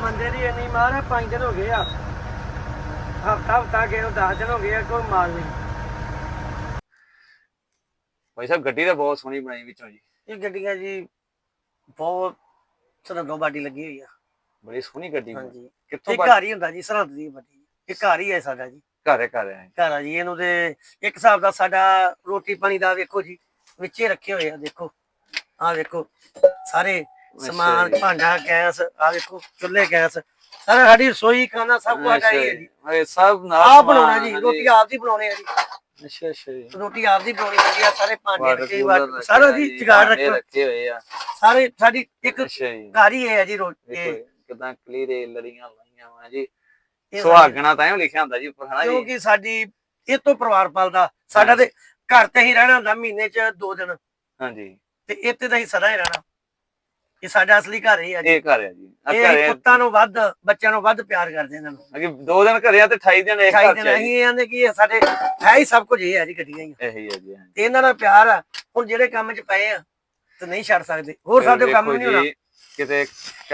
ਮੰਦੇ ਦੀ ਇੰਨੀ ਮਾਰ ਹੈ ਪੰਜ ਦਿਨ ਹੋ ਗਏ ਆ। ਹਫਤਾ ਹਫਤਾ ਗਏ ਨੂੰ 10 ਦਿਨ ਹੋ ਗਏ ਆ ਕੋਈ ਮਾਰ ਨਹੀਂ। ਭਾਈ ਸਾਹਿਬ ਗੱਡੀ ਤਾਂ ਬਹੁਤ ਸੋਹਣੀ ਬਣਾਈ ਵਿੱਚੋਂ ਜੀ। ਇਹ ਗੱਡੀਆਂ ਜੀ ਬਹੁਤ ਸਰਹੰਦੋਂ ਬਾਡੀ ਲੱਗੀ ਹੋਈ ਆ। ਬੜੀ ਸੋਹਣੀ ਗੱਡੀ। ਹਾਂਜੀ। ਕਿੱਥੋਂ ਇਹ ਘਰ ਹੀ ਹੁੰਦਾ ਜੀ ਸਰਹੰਦ ਦੀ ਬਾਡੀ ਇਹ ਘਰ ਹੀ ਹੈ ਸਾਡਾ ਜੀ। ਘਰ ਘਰ ਹੈ। ਘਰ ਆ ਜੀ ਇਹਨੂੰ ਤੇ ਇੱਕ ਹਿਸਾਬ ਦਾ ਸਾਡਾ ਰੋਟੀ ਪਾਣੀ ਦਾ ਵੇਖੋ ਜੀ ਵਿੱਚੇ ਰੱਖੇ ਹੋਏ ਆ ਦੇਖੋ। ਆਹ ਵੇਖੋ ਸਾਰੇ ਸਮਾਨ। ਭਾਂਡਾ ਗੈਸ ਆ ਵੇਖੋ ਚੁੱਲ੍ਹੇ ਗੈਸ ਸਾਰਾ ਸਾਡੀ ਰਸੋਈ ਖਾਣਾ ਸਭ ਕੁਝ ਹੀ ਜੀ। ਇਹ ਸਭ ਨਾਲ ਆਪ ਬਣਾਉਣਾ ਜੀ। ਰੋਟੀ ਆਪ ਦੀ ਬਣਾਉਣੀ ਹੈ ਜੀ। ਅੱਛਾ ਅੱਛਾ ਜੀ। ਰੋਟੀ ਆਪ ਦੀ ਬਣਾਉਣੀ ਹੈ ਜੀ ਆਹ ਸਾਰੇ ਭਾਂਡੇ ਰੱਖੇ ਰੱਖਿਆ ਸਾਰਾ ਜੀ ਭਾਂਡੇ ਰੱਖੇ ਹੋਏ ਆ। ਸਾਰੇ ਸਾਡੀ ਇੱਕ ਘਰ ਹੀ ਹੈ ਜੀ ਰੋਟੀ ਕਿਦਾਂ ਕਲੀਰੇ ਲੜੀਆਂ ਲਾਈਆਂ ਵਾ ਜੀ। ਸੁਹਾਗਣਾ ਤਾਂ ਇਹ ਲਿਖਿਆ ਹੁੰਦਾ ਜੀ ਉੱਪਰ ਹਨਾ ਜੀ। ਕਿਉਂਕਿ ਸਾਡੀ ਇਹ ਤੋਂ ਪਰਿਵਾਰ ਪਲਦਾ ਸਾਡਾ ਤੇ ਘਰ ਤੇ ਹੀ ਰਹਿਣਾ ਹੁੰਦਾ ਮਹੀਨੇ ਚ ਦੋ ਦਿਨ। ਹਾਂਜੀ। ਤੇ ਇੱਥੇ ਤਾਂ ਹੀ ਸਦਾ ਹੀ ਰਹਿਣਾ। ਇਹ ਸਾਡਾ ਅਸਲੀ ਘਰ ਹੀ ਆ ਜੀ। ਇਹ ਘਰ ਹੈ ਜੀ। ਆ ਇਹ ਘਰੇ ਨੂੰ ਵੱਧ ਬੱਚਿਆਂ ਨੂੰ ਵੱਧ ਪਿਆਰ ਕਰਦੇ ਇਹਨਾਂ ਨੂੰ। ਅਗੇ ਦੋ ਦਿਨ ਘਰੇ ਆ ਤੇ 28 ਦਿਨ ਇਹ ਘਰ ਚ ਹੈ ਨਹੀਂ ਆਂਦੇ ਕਿ ਇਹ ਸਾਡੇ ਹੈ ਹੀ ਸਭ ਕੁਝ ਇਹ ਹੈ ਜੀ ਗੱਡੀਆਂ ਹੀ ਆ। ਇਹੀ ਹੈ ਜੀ। ਤੇ ਇਹਨਾਂ ਦਾ ਪਿਆਰ ਆ। ਹੁਣ ਜਿਹੜੇ ਕੰਮ 'ਚ ਪਏ ਆ ਤੇ ਨਹੀਂ ਛੱਡ ਸਕਦੇ। ਹੋਰ ਸਾਡੇ ਕੰਮ ਨਹੀਂ ਹੋਣਾ। ਕਿਤੇ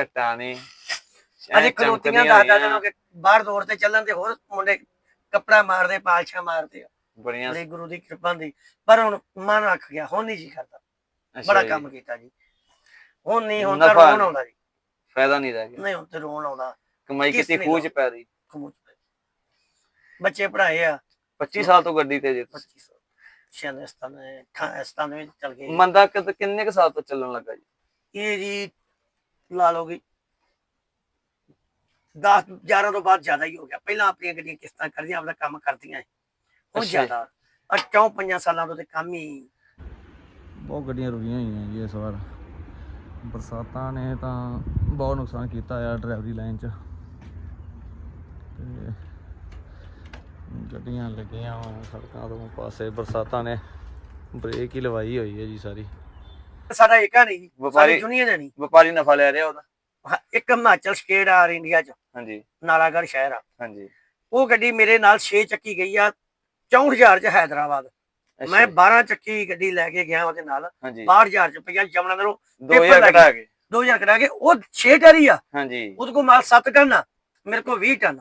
ਘਟਾ ਨਹੀਂ। ਅਜੇ ਕਲੋਤੀਆਂ ਦੱਸਦਾ ਜਦੋਂ ਕਿ ਬਾਹਰ ਦੌੜ ਤੇ ਚੱਲਣ ਤੇ ਹੋਰ ਮੁੰਡੇ ਕੱਪੜਾ ਮਾਰਦੇ ਪਾਲਸ਼ਾਂ ਮਾਰਦੇ ਆ। ਬੜੀਆਂ ਬੜੀ ਗੁਰੂ ਦੀ ਕਿਰਪਾ ਦੀ ਪਰ ਹੁਣ ਮਨ ਰੱਖ ਗਿਆ ਹੁਣ ਨਹੀਂ ਜੀ ਕਰਦਾ। ਬੜਾ ਕੰਮ ਕੀਤਾ ਜੀ। ਹੁਣ ਨਹੀਂ ਹੁਣ ਤਾਂ ਰੋਣ ਆਉਂਦਾ ਜੀ। ਫਾਇਦਾ ਨਹੀਂ ਰਹਿ ਗਿਆ। ਨਹੀਂ ਹੁਣ ਤੇ ਰੋਣ ਆਉਂਦਾ। ਕਮਾਈ ਕਿਸ ਕੀਤੀ ਖੂਜ ਪੈ ਰਹੀ। ਪੈ। ਬੱਚੇ ਪੜਾਏ ਆ। 25 ਸਾਲ ਤੋਂ ਗੱਡੀ ਤੇ ਜੀ 25 ਸ਼ਾਨਿਸਤਾਨ ਖਾਨਿਸਤਾਨ ਵਿੱਚ ਚਲ ਗਏ ਮੰਦਾ ਕਿੰਨੇ ਕੁ ਸਾਲ ਤੋਂ ਚੱਲਣ ਲੱਗਾ ਜੀ? ਇਹ ਜੀ ਲਾ ਕਿ 10 11 ਤੋਂ ਬਾਅਦ ਜ਼ਿਆਦਾ ਹੀ ਹੋ ਗਿਆ। ਪਹਿਲਾਂ ਆਪਣੀਆਂ ਗੱਡੀਆਂ ਕਿਸ਼ਤਾਂ ਕਰਦੀਆਂ ਆਪਣਾ ਕੰਮ ਕਰਦੀਆਂ ਅੱਛਾ ਜੀ। ਜ਼ਿਆਦਾ। ਆ ਚੌਂ ਪੰਜਾਂ ਸਾਲਾਂ ਤੋਂ ਤੇ ਕੰਮ ਹੀ ਬਹੁਤ ਗੱਡੀਆਂ ਰੁਕੀਆਂ ਹੋਈਆਂ ਜੀ ਇਸ ਵਾਰ। ਬਰਸਾਤਾਂ ਨੇ ਤਾਂ ਬਹੁਤ ਨੁਕਸਾਨ ਕੀਤਾ ਆ ਡਰਾਈਵਰੀ ਲਾਈਨ 'ਚ। ਤੇ ਗੱਡੀਆਂ ਲੱਗੀਆਂ ਹੋਈਆਂ ਸੜਕਾਂ ਤੋਂ ਪਾਸੇ। ਬਰਸਾਤਾਂ ਨੇ ਬ੍ਰੇਕ ਹੀ ਲਵਾਈ ਹੋਈ ਹੈ ਜੀ ਸਾਰੀ। ਸਾਡਾ ਏਕਾ ਨਹੀਂ ਜੀ ਵਪਾਰੀ- ਦੁਨੀਆ ਦਾ ਨਹੀਂ ਵਪਾਰੀ ਨਫਾ ਲੈ ਰਿਹਾ ਉਹਦਾ। ਹਾਂ, ਇੱਕ ਹਿਮਾਚਲ ਸਟੇਟ ਆ ਇੰਡੀਆ ਚ। ਹਾਂਜੀ। ਨਾਲਾਗੜ੍ਹ ਸ਼ਹਿਰ ਆ। ਹਾਂਜੀ। ਉਹ ਗੱਡੀ ਮੇਰੇ ਨਾਲ 6 ਚੱਕੀ ਗਈ ਆ 64000 ਚ ਹੈਦਰਾਬਾਦ। ਮੈਂ ਜੀ, 12 ਚੱਕੀ ਗੱਡੀ ਲੈ ਕੇ ਗਿਆ ਉਹਦੇ ਨਾਲ ਹਾਂਜੀ। 62000 ਚ ਪਈਆ ਜਮਨਾ ਨਗਰੋਂ 2000 ਲੱਗ ਘਟਾ ਕੇ 2000 ਕਰਾ ਕੇ ਉਹ 6 ਟਰੀ ਆ। ਹਾਂਜੀ। ਉਹਦੇ ਕੋਲ ਮਾਲ 7 ਟਨ ਆ ਮੇਰੇ ਕੋਲ 20 ਟਨ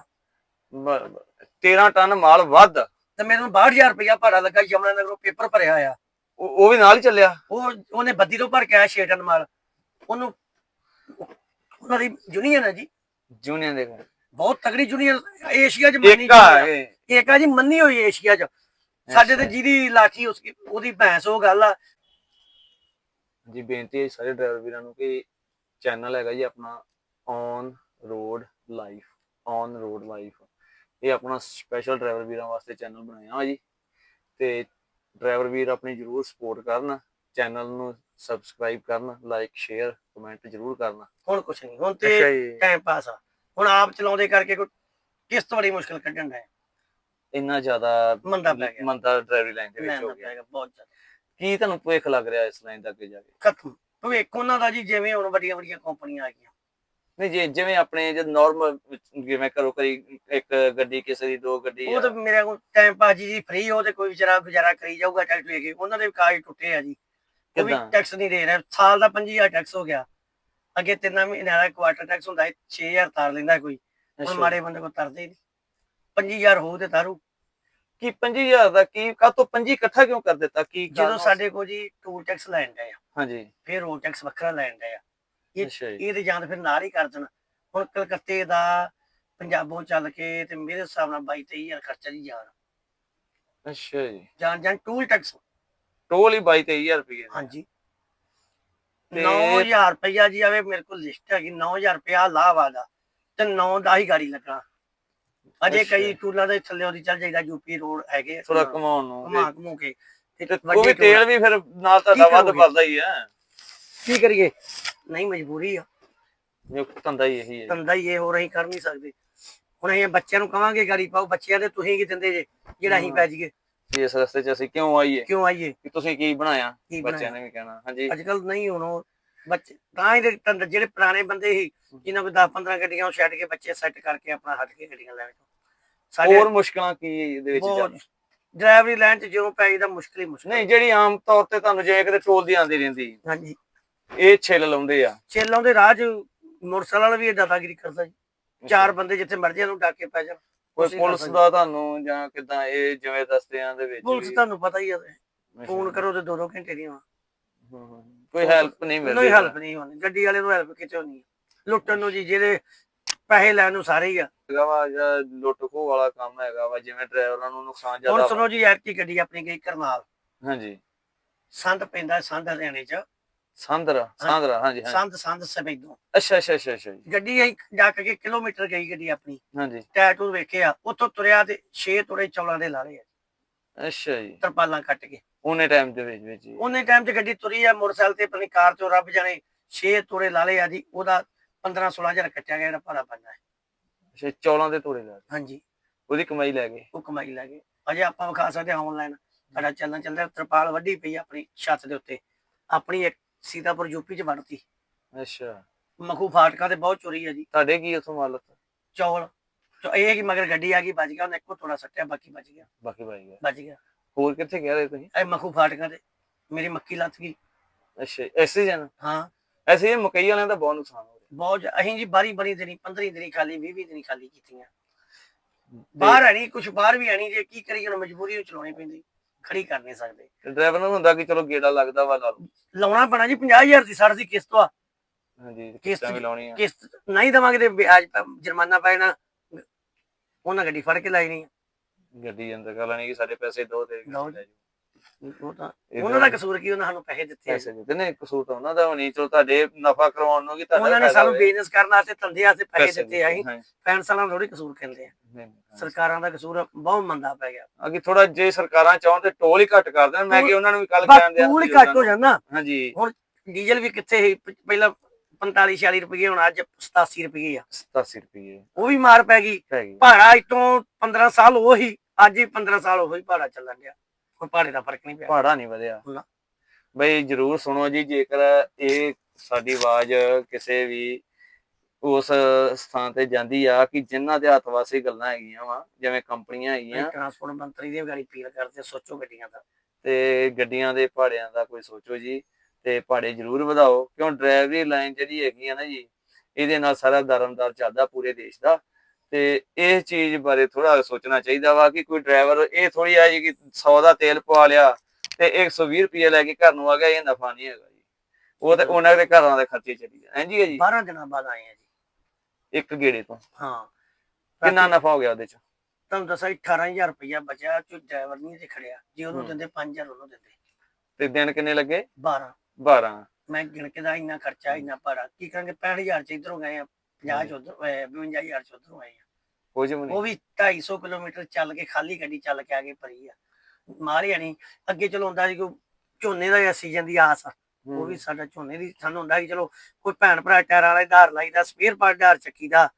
ਬ- ਬ- 13 ਟਨ ਮਾਲ ਵੱਧ। ਤੇ ਮੈਨੂੰ 62000 ਰੁਪਇਆ ਭਾੜਾ ਲੱਗਾ ਜਮਨਾ ਨਗਰੋਂ ਪੇਪਰ ਭਰਿਆ ਆ। ਉਹ ਵੀ ਨਾਲ ਹੀ ਚੱਲਿਆ? ਉਹ ਉਹਨੇ ਬੱਦੀ ਤੋਂ ਭਰ ਕੇ ਆਇਆ 6 ਟਨ ਮਾਲ। ਉਹਨੂੰ ਉਹਨਾਂ ਦੀ ਯੂਨੀਅਨ ਹੈ ਜੀ। ਜੂਨੀਅਰ ਦੇ ਬਹੁਤ ਤਗੜੀ ਯੂਨੀਅਨ ਏਸ਼ੀਆ ਚ ਮੰਨੀ ਇੱਕ ਆ। ਆ। ਆ ਜੀ ਮੰਨੀ ਹੋਈ ਏਸ਼ੀਆ ਚ। ਸਾਡੇ ਤੇ। ਜਿਹਦੀ ਲਾਠੀ ਉਸ ਉਹਦੀ ਭੈਂਸ ਉਹ ਗੱਲ ਆ। ਜੀ ਬੇਨਤੀ ਹੈ ਸਾਰੇ ਡਰਾਈਵਰ ਵੀਰਾਂ ਨੂੰ ਕਿ ਚੈਨਲ ਹੈਗਾ ਜੀ ਆਪਣਾ on road life on road life ਇਹ ਆਪਣਾ ਸਪੈਸ਼ਲ ਡਰਾਈਵਰ ਵੀਰਾਂ ਵਾਸਤੇ ਚੈਨਲ ਬਣਾਇਆ ਵਾ ਜੀ। ਤੇ ਡਰਾਈਵਰ ਵੀਰ ਆਪਣੀ ਜਰੂਰ ਸਪੋਰਟ ਕਰਨ ਚੈਨਲ ਨੂੰ ਸਬਸਕ੍ਰਾਈਬ ਕਰਨ ਲਾਈਕ ਸ਼ੇਅਰ ਕਮੈਂਟ ਜਰੂਰ ਕਰਨਾ। ਹੁਣ ਕੁਛ ਨਹੀਂ ਹੁਣ ਤੇ ਟਾਈਮ ਪਾਸ ਆ। ਹੁਣ ਆਪ ਚਲਾਉਂਦੇ ਕਰਕੇ ਕੋਈ ਕਿਸ ਤੋਂ ਬੜੀ ਮੁਸ਼ਕਲ ਕੱਢਣ ਦਾ ਇੰਨਾ ਜ਼ਿਆਦਾ ਮੰਦਾ ਪੈ ਗਿਆ। ਮੰਦਾ ਡਰਾਈਵਰੀ ਲਾਈਨ ਦੇ ਵਿੱਚ ਹੋ ਗਿਆ। ਬਹੁਤ ਜ਼ਿਆਦਾ। ਕੀ ਤੁਹਾਨੂੰ ਭੁੱਖ ਲੱਗ ਰਿਹਾ ਇਸ ਲਾਈਨ ਦਾ ਅੱਗੇ ਜਾ ਕੇ? ਖਤਮ। ਭਵਿੱਖ ਉਹਨਾਂ ਦਾ ਜੀ ਜਿਵੇਂ ਹੁਣ ਵੱਡੀਆਂ ਵੱਡੀਆਂ ਕੰਪਨੀਆਂ ਆ ਗਈਆਂ। ਨਹੀਂ ਜੇ ਜਿਵੇਂ ਆਪਣੇ ਜਦ ਨਾਰਮਲ ਜਿਵੇਂ ਘਰੋਂ ਕਰੀ ਇੱਕ ਗੱਡੀ ਕਿਸੇ ਦੀ ਦੋ ਗੱਡੀ ਉਹ। ਤਾਂ ਮੇਰੇ ਕੋਲ ਟਾਈਮ ਪਾਸ ਜੀ ਫ੍ਰੀ ਹੋ ਤੇ ਕੋਈ ਵਿਚਾਰਾ ਗੁਜ਼ਾਰਾ ਕਰੀ ਜਾਊਗਾ ਟੈਕਸ ਲੈ ਕੇ ਉਹਨਾਂ ਦੇ ਵੀ ਕਾਗਜ਼ ਟੁੱਟੇ ਆ ਜੀ। ਉਹ ਵੀ? ਟੈਕਸ ਨਹੀਂ ਦੇ ਰਿਹਾ। ਸਾਲ ਦਾ 5000 ਟੈਕਸ ਹੋ ਗਿਆ। ਅੱਗੇ ਤਿੰਨ ਮਹੀਨਿਆਂ ਦਾ ਕੁਆਟਰ ਟੈਕਸ ਹੁੰਦਾ ਸੀ 6000 ਤਾਰ ਲੈਂਦਾ ਕੋਈ। ਹੁਣ। ਮਾੜੇ ਬੰਦੇ ਕੋ ਤਰਦੇ ਨਹੀਂ। 25000 ਹੋਊ ਤੇ ਤਾਰੂ ਕੀ 25000 ਦਾ ਕੀ ਕਾਤੋਂ 25 ਇਕੱਠਾ ਕਿਉਂ ਕਰ ਦਿੱਤਾ? ਕੀ ਜਦੋਂ? ਸਾਡੇ ਕੋਲ ਜੀ ਟੂਲ ਟੈਕਸ ਲੈਣ ਆ ਹਾਂਜੀ। ਫਿਰ ਰੋਡ ਟੈਕਸ ਵੱਖਰਾ ਲੈਣ ਡਏ ਆ। ਇਹ- ਇਹ ਤੇ ਜਾਂ ਤਾਂ ਫਿਰ ਨਾਲ ਹੀ ਕਰ ਦੇਣ। ਹੁਣ ਕਲਕੱਤੇ ਦਾ ਪੰਜਾਬੋਂ ਚੱਲ ਕੇ ਤੇ ਮੇਰੇ ਹਿਸਾਬ ਨਾਲ 22 23000 ਖਰਚਾ ਜੀ ਜਾਣ। ਅੱਛਾ ਜੀ। ਜਾਣ ਜਾਣ ਟੂਲ ਟੈਕਸ ਟੋਲ ਹੀ 22 23000 ਰੁਪਏ ਹਾਂਜੀ। ਤੇ- 9000 ਰੁਪਇਆ ਜੀ ਆਵੇ ਮੇਰੇ ਕੋਲ ਲਿਸਟ ਹੈਗੀ 9000 ਰੁਪਇਆ ਲਾਵਾ ਦਾ ਤੇ 9 ਦਾ ਹੀ ਗਾੜੀ ਲੱਗਾ ਅਜੇ। ਕਈ ਟੂਲਾਂ ਦੇ ਥੱਲੇ ਉਹਦੀ ਚੱਲ ਜਾਈਦਾ ਯੂਪੀ ਰੋਡ ਹੈਗੇ ਆ ਥੋੜਾ ਟੂਲਾਂ। ਕਮਾਉਣ ਨੂੰ ਘੁਮਾ ਘਮੂ ਕੇ। ਤੇ ਤੇ ਉਹ ਵੀ ਤੇਲ ਵੀ ਫਿਰ ਨਾਲ ਤੁਹਾਡਾ ਵੱਧ? ਵੱਧਦਾ ਹੀ ਹੈ ਕੀ ਕਰੀਏ? ਨਹੀਂ ਮਜਬੂਰੀ ਆ। ਜੋ ਧੰਦਾ ਹੀ ਇਹੀ ਹੈ। ਧੰਦਾ ਹੀ ਇਹ ਹੋ ਰਹੀ ਕਰ ਨਹੀਂ ਸਕਦੇ। ਹੁਣ ਅਸੀਂ ਬੱਚਿਆਂ ਨੂੰ ਕਵਾਂਗੇ ਗਾੜੀ ਪਾਓ ਬੱਚਿਆਂ ਦੇ ਤੁਸੀਂ ਕੀ ਦਿੰਦੇ ਜੇ? ਜਿਹੜਾ ਅਸੀਂ ਪੈ ਜਾਈਏ। ਇਸ ਰਸਤੇ 'ਚ ਅਸੀਂ ਕਿਉਂ ਆਈਏ? ਕਿਉਂ ਆਈਏ? ਕਿ ਤੁਸੀਂ ਕੀ ਬਣਾਇਆ? ਬੱਚਿਆਂ ਨੇ ਵੀ ਕਹਿਣਾ ਹਾਂਜੀ। ਅੱਜ ਕੱਲ ਨਹੀਂ ਹੁਣ ਬੱਚੇ ਤਾਂ ਹੀ ਤੇ ਜਿਹੜੇ ਪੁਰਾਣੇ ਬੰਦੇ ਸੀ ਜਿਨ੍ਹਾਂ ਕੋਲ 10 15 ਗੱਡੀਆਂ ਉਹ ਛੱਡ ਕੇ ਬੱਚੇ ਸੈੱਟ ਕਰਕੇ ਆਪਣਾ ਹੱਟ ਕੇ ਗੱਡੀਆਂ ਲੈਣ। ਸਾਡੇ ਹੋਰ ਮੁਸ਼ਕਲਾਂ ਕੀ ਇਹਦੇ ਵਿੱਚ ਬਹੁਤ ਡਰਾਈਵਰੀ ਲਾਈਨ 'ਚ ਜਿਉਂ ਪੈ ਜਾਂਦਾ ਮੁਸ਼ਕਿਲ ਹੀ ਮੁਸ਼ਕਿਲ। ਨਹੀਂ ਜਿਹੜੀ ਆਮ ਤੌਰ ਤੇ ਤੁਹਾਨੂੰ ਜਿਵੇਂ ਕਿਤੇ ਟੋਲ ਦੀ ਆਉਂਦੀ ਰਹਿੰਦੀ। ਹਾਂਜੀ। ਇਹ ਛਿੱਲ ਲਾਉਂਦੇ ਆ। ਚੇਲਾਂ ਦੇ ਰਾਹ 'ਚ ਮੋਟਰਸਾਈਕਲ ਵਾਲਾ ਵੀ ਇਹ ਦਾਦਾਗਿਰੀ ਕਰਦਾ ਜੀ। ਚਾਰ ਬੰਦੇ ਜਿੱਥੇ ਮਰਜ਼ੀ ਉਹਨੂੰ ਡਾਕੇ ਪੈ ਜਾਣ। ਕੋਈ ਤੁਸੀਂ ਪੁਲਿਸ। ਦਾ ਤੁਹਾਨੂੰ ਜਾਂ ਕਿਦਾਂ ਇਹ ਜਿਵੇਂ ਦਸਤਿਆਂ ਦੇ ਵਿੱਚ ਪੁਲਿਸ ਵੀ- ਤੁਹਾਨੂੰ ਪਤਾ ਹੀ ਹੈ। ਫੋਨ ਕਰੋ ਤੇ ਦੋ ਦੋ ਘੰਟੇ ਦੀ ਹੂੰ, ਹੂੰ। ਕੋਈ ਹੈਲਪ ਨਹੀਂ ਮਿਲਦੀ। ਕੋਈ ਹੈਲਪ ਨਹੀਂ ਹੋਣੀ। ਗੱਡੀ ਵਾਲੇ ਨੂੰ ਹੈਲਪ ਕਿਤੇ ਹੋਣੀ ਹੈ। ਲੁੱਟਣ ਨੂੰ ਜੀ ਜਿਹਦੇ ਪੈਸੇ ਲੈਣ ਨੂੰ ਸਾਰੇ ਹੀ ਆ। ਹੈਗਾ ਵਾ ਜਿਹੜਾ ਲੁੱਟ ਖੋਹ ਵਾਲਾ ਕੰਮ ਹੈਗਾ ਵਾ ਜਿਵੇਂ ਡਰਾਈਵਰਾਂ ਨੂੰ ਨੁਕਸਾਨ ਹੁਣ ਜ਼ਿਆਦਾ ਸੁਣੋ ਜੀ ਐਰਟੀ ਗੱਡੀ ਆਪਣੀ ਗਈ ਕਰਨਾਲ। ਹਾਂਜੀ। ਸੰਦ ਪੈਂਦਾ ਸੰਦ ਹਰਿਆਣੇ 'ਚ। ਸੰਦਰਾ ਸੰਦਰਾ ਹਾਂਜੀ ਹਾਂਜੀ। ਸੰਦ ਸੰਦ ਸਬੈਦੋਂ ਅੱਛਾ ਅੱਛਾ ਅੱਛਾ ਅੱਛਾ ਜੀ। ਗੱਡੀ ਅਸੀਂ ਜਾ ਕੇ ਕਿਲੋਮੀਟਰ ਗਈ ਗੱਡੀ ਆਪਣੀ। ਹਾਂਜੀ। ਟੈਟੂ ਵੇਖਿਆ ਉੱਥੋਂ ਤੁਰਿਆ ਤੇ 6 ਤੁਰੇ ਚੌਲਾਂ ਦੇ ਲਾਲੇ ਆ। ਅੱਛਾ ਜੀ। ਤਰਪਾਲਾਂ ਕੱਟ ਕੇ। ਉਹਨੇ ਟਾਈਮ ਦੇ ਵਿੱਚ ਵਿੱਚ। ਉਹਨੇ ਟਾਈਮ 'ਚ ਗੱਡੀ ਤੁਰੀ ਆ ਮੋਟਰਸਾਈਕਲ ਤੇ ਆਪਣੀ ਕਾਰ 'ਚੋਂ ਰੱਬ ਜਾਣੇ 6 ਤੁਰੇ ਲਾਲੇ ਆ ਜੀ ਉਹਦਾ 15 16000 ਕੱਟਿਆ ਗਿਆ ਜਿਹੜਾ ਭਾੜਾ ਪੈਂਦਾ ਹੈ। ਅੱਛਾ ਚੌਲਾਂ ਦੇ ਤੋੜੇ ਲਾ ਕੇ। ਹਾਂਜੀ। ਉਹਦੀ ਕਮਾਈ ਲੈ ਗਏ? ਉਹ ਕਮਾਈ ਲੈ ਗਏ। ਅਜੇ ਆਪਾਂ ਵਿਖਾ ਸਕਦੇ ਹਾਂ ਆਨਲਾਈਨ ਸਾਡਾ ਚੱਲਣ ਚੱਲਦਾ ਤਰਪਾਲ ਵੱਡੀ ਪਈ ਆ ਆਪਣੀ ਛੱਤ ਦੇ ਉੱਤੇ। ਆਪਣੀ ਇੱਕ ਸੀਤਾਪੁਰ ਯੂਪੀ 'ਚ ਵੜਤੀ ਅੱਛਾ। ਮਖੂ ਫਾਟਕਾਂ ਤੇ ਬਹੁਤ ਚੋਰੀ ਆ ਜੀ। ਤੁਹਾਡੇ ਕੀ ਉਥੋਂ ਮਾਲਕ ਚੌਲ। ਚੌ- ਇਹ ਕਿ ਮਗਰ ਗੱਡੀ ਆ ਗਈ ਬਚ ਗਿਆ ਉਹਨੇ ਇੱਕੋ ਥੋੜਾ ਸੱਟਿਆ ਬਾਕੀ ਬਚ ਗਿਆ। ਬਾਕੀ ਭਾਈ ਗਿਆ। ਬਚ ਗਿਆ। ਹੋਰ ਕਿੱਥੇ ਗਿਆ ਰਹੇ ਤੁਸੀਂ? ਇਹ ਮਖੂ ਫਾਟਕਾਂ ਤੇ। ਮੇਰੀ ਮੱਕੀ ਲੱਥ ਗਈ। ਅੱਛਾ ਐਸੇ ਜਨ ਹਾਂ। ਐਸੇ ਇਹ ਮਕਈ ਵਾਲਿਆਂ ਦਾ ਬਹੁਤ ਨੁਕਸਾਨ ਹੋ ਬਹੁਤ ਜ- ਅਸੀਂ ਜੀ ਬਾਰੀ ਬਣੀ ਦਿਨੀ 15 ਦਿਨੀ ਖਾਲੀ 20 20 ਦਿਨੀ ਖਾਲੀ ਕੀਤੀਆਂ। ਬਾਹਰ ਆਣੀ ਕੁਝ ਬਾਹਰ ਵੀ ਆਣੀ ਜੇ ਕੀ ਕਰੀਏ ਹੁਣ ਮਜਬੂਰੀ ਨੂੰ ਚਲਾਉਣੀ ਪੈਂਦੀ ਖੜੀ ਕਰ ਨਹੀਂ ਸਕਦੇ। ਡਰਾਈਵਰ ਨੂੰ ਹੁੰਦਾ ਕਿ ਚਲੋ ਗੇੜਾ ਲੱਗਦਾ ਵਾ ਲਾ ਲਓ ਲਾਉਣਾ ਪੈਣਾ ਜੀ 50000 ਦੀ ਸੜ ਦੀ ਕਿਸ਼ਤ ਹਾਂਜੀ ਵੀ ਕਿਸ਼ਤ ਨਹੀਂ ਦਵਾਂਗੇ ਤੇ ਵਿਆਜ ਪ- ਜੁਰਮਾਨਾ ਪੈਣਾ ਉਹਨਾਂ ਗੱਡੀ ਫੜ ਕੇ ਲਾਈ ਨਹੀਂ ਗੱਡੀ ਅੰਦਰ ਕਰ ਲੈਣੀ ਕਿ ਸਾਡੇ ਪੈਸੇ ਦੋ ਲਓ ਲੈ ਜਾਓ। ਉਹ ਤਾਂ ਉਹਨਾਂ ਦਾ ਕਸੂਰ ਕੀ ਉਹਨਾਂ ਸਾਨੂੰ ਪੈਸੇ ਦਿੱਤੇ ਆ। ਪੈਸੇ ਦਿੱਤੇ ਨੇ ਕਸੂਰ ਤਾਂ ਉਹਨਾਂ ਦਾ ਹੋਣੀ ਚਲੋ ਤੁਹਾਡੇ ਨਫਾ ਕਰਵਾਉਣ ਨੂੰ ਕਿ ਤੁਹਾਡਾ ਉਹਨਾਂ ਨੇ ਫਾਇਦਾ ਸਾਨੂੰ। ਬਿਜ਼ਨਸ ਕਰਨ ਵਾਸਤੇ ਧੰਦੇ ਵਾਸਤੇ ਪੈਸੇ ਦਿੱਤੇ ਆਹੀਂ ਹਾਂਜੀ, ਫੈਨਸ ਵਾਲਾ ਥੋੜੀ ਕਸੂਰ ਕਹਿੰਦੇ ਆ। ਨਹੀਂ, ਨਹੀਂ, ਸਰਕਾਰਾਂ ਦਾ ਕਸੂਰ ਬਹੁਤ ਮੰਦਾ ਪੈ ਗਿਆ। ਅੱਗੇ ਥੋੜਾ ਜੇ ਸਰਕਾਰਾਂ ਚਾਹਣ ਤੇ ਟੋਲ ਹੀ ਘੱਟ ਕਰ ਦੇਣ ਮੈਂ ਕਿ ਉਹਨਾਂ ਨੂੰ ਵੀ ਕੱਲ ਬਸ ਕਹਿਣ ਦਿਆ ਟੂਲ ਹੀ ਸੀ ਘੱਟ ਹੋ ਉਹਨਾਂ ਜਾਂਦਾ। ਹਾਂਜੀ। ਡੀਜ਼ਲ ਵੀ ਕਿੱਥੇ ਸੀ? ਪ- ਪਹਿਲਾਂ 45 46 ਰੁਪਏ ਹੁਣ ਅੱਜ 87 ਰੁਪਏ ਆ। 87 ਰੁਪਏ ਉਹ ਵੀ ਮਾਰ ਪੈ ਗਈ। ਪੈ ਗਈ। ਭਾੜਾ ਇਤੋਂ 15 ਸਾਲ ਉਹ ਹੀ ਅੱਜ ਹੀ 15 ਸਾਲ ਉਹ ਹੀ ਭਾੜਾ ਚੱਲਣ ਡਿਆ। ਕੋਈ ਭਾੜੇ ਦਾ ਫ਼ਰਕ ਨਹੀਂ ਪਿਆ। ਪਹਾੜਾ ਨਹੀਂ ਵਧਿਆ। ਨਾ। ਬਈ ਜਰੂਰ ਸੁਣੋ ਜੀ ਜੇਕਰ ਇਹ ਸਾਡੀ ਆਵਾਜ਼ ਕਿਸੇ ਵੀ ਉਸ ਸਥਾਨ ਤੇ ਜਾਂਦੀ ਆ ਕਿ ਜਿਨ੍ਹਾਂ ਦੇ ਹੱਥ ਵਾਸੀ ਗੱਲਾਂ ਹੈਗੀਆਂ ਵਾ ਜਿਵੇਂ ਕੰਪਨੀਆਂ ਹੈਗੀਆਂ। ਟਰਾਂਸਪੋਰਟ ਮੰਤਰੀ ਦੀ ਗਾੜੀ ਅਪੀਲ ਕਰਦੇ ਸੋਚੋ ਗੱਡੀਆਂ ਦਾ। ਤੇ ਗੱਡੀਆਂ ਦੇ ਭਾੜਿਆਂ ਦਾ ਕੋਈ ਸੋਚੋ ਜੀ ਤੇ ਭਾੜੇ ਜ਼ਰੂਰ ਵਧਾਓ। ਕਿਉਂ ਡਰਾਈਵਰੀ ਲਾਈਨ ਜਿਹੜੀ ਹੈਗੀ ਆ ਨਾ ਜੀ ਇਹਦੇ ਨਾਲ ਸਾਰਾ ਦਰਮਦਾਰ ਚੱਲਦਾ ਪੂਰੇ ਦੇਸ਼ ਦਾ। ਤੇ ਇਹ ਚੀਜ਼ ਬਾਰੇ ਥੋੜਾ ਸੋਚਣਾ ਚਾਹੀਦਾ ਵਾ ਕਿ ਕੋਈ ਡਰਾਈਵਰ ਇਹ ਥੋੜੀ ਆ ਜੀ ਕਿ 100 ਦਾ ਤੇਲ ਪਵਾ ਲਿਆ ਤੇ 120 ਰੁਪਏ ਲੈ ਕੇ ਘਰ ਨੂੰ ਆ ਗਿਆ ਇਹ ਨਫਾ ਨਹੀਂ ਹੈਗਾ ਜੀ। ਉਹ ਤੇ ਉਹਨਾਂ ਦੇ ਘਰਾਂ ਦੇ ਖਰਚੇ ਚੱਲੀ ਜਾਂਦੇ ਹਾਂਜੀ ਜੀ 12 ਦਿਨਾਂ ਬਾਅਦ ਆਏ ਆ ਜੀ। ਇੱਕ ਗੇੜੇ ਤੋਂ। ਹਾਂ। ਕਿੰਨਾ ਨਫਾ ਹੋ ਗਿਆ ਉਹਦੇ ਚ? ਤੁਹਾਨੂੰ ਦੱਸਾਂ 18000 ਰੁਪਇਆ ਬਚਿਆ ਜੋ ਡਰਾਈਵਰ ਨਹੀਂ ਤੇ ਖੜਿਆ। ਜੇ ਉਹਨੂੰ। ਦਿੰਦੇ 5000 ਉਹਨੂੰ ਦਿੰਦੇ। ਤੇ ਦਿਨ ਕਿੰਨੇ ਲੱਗੇ? 12 12 ਮੈਂ ਗਿਣ ਕੇ ਦਾ ਇੰਨਾ ਖਰਚਾ ਇੰਨਾ ਭਾੜਾ। ਕੀ ਕਰਾਂਗੇ 65000 ਚ ਇਧਰੋਂ ਗਏ ਆ। 50 ਚ ਉਧਰ 52000 ਚ ਉਧਰੋਂ ਆਏ ਆ। ਕੁਝ ਵੀ ਉਹ ਨਹੀਂ ਵੀ 250 ਕਿਲੋਮੀਟਰ ਚੱਲ ਕੇ ਖਾਲੀ ਗੱਡੀ ਚੱਲ ਕੇ ਆ ਕੇ ਭਰੀ ਆ। ਮਾਰਿਆ ਨਹੀਂ ਅੱਗੇ ਚਲੋ ਹੁੰਦਾ ਸੀ ਕਿ ਝੋਨੇ ਦਾ ਸੀਜ਼ਨ ਦੀ ਆਸ ਆ। ਉਹ ਵੀ ਸਾਡਾ ਝੋਨੇ ਦੀ ਸਾਨੂੰ ਹੁੰਦਾ ਕਿ ਚਲੋ ਕੋਈ ਭੈਣ ਭਰਾ ਟਾਇਰ ਵਾਲਾ ਧਾਰ ਲਾਈਦਾ ਸਪੇਅਰ ਪਾਰਟ ਧਾਰ ਚੱਕੀਦਾ।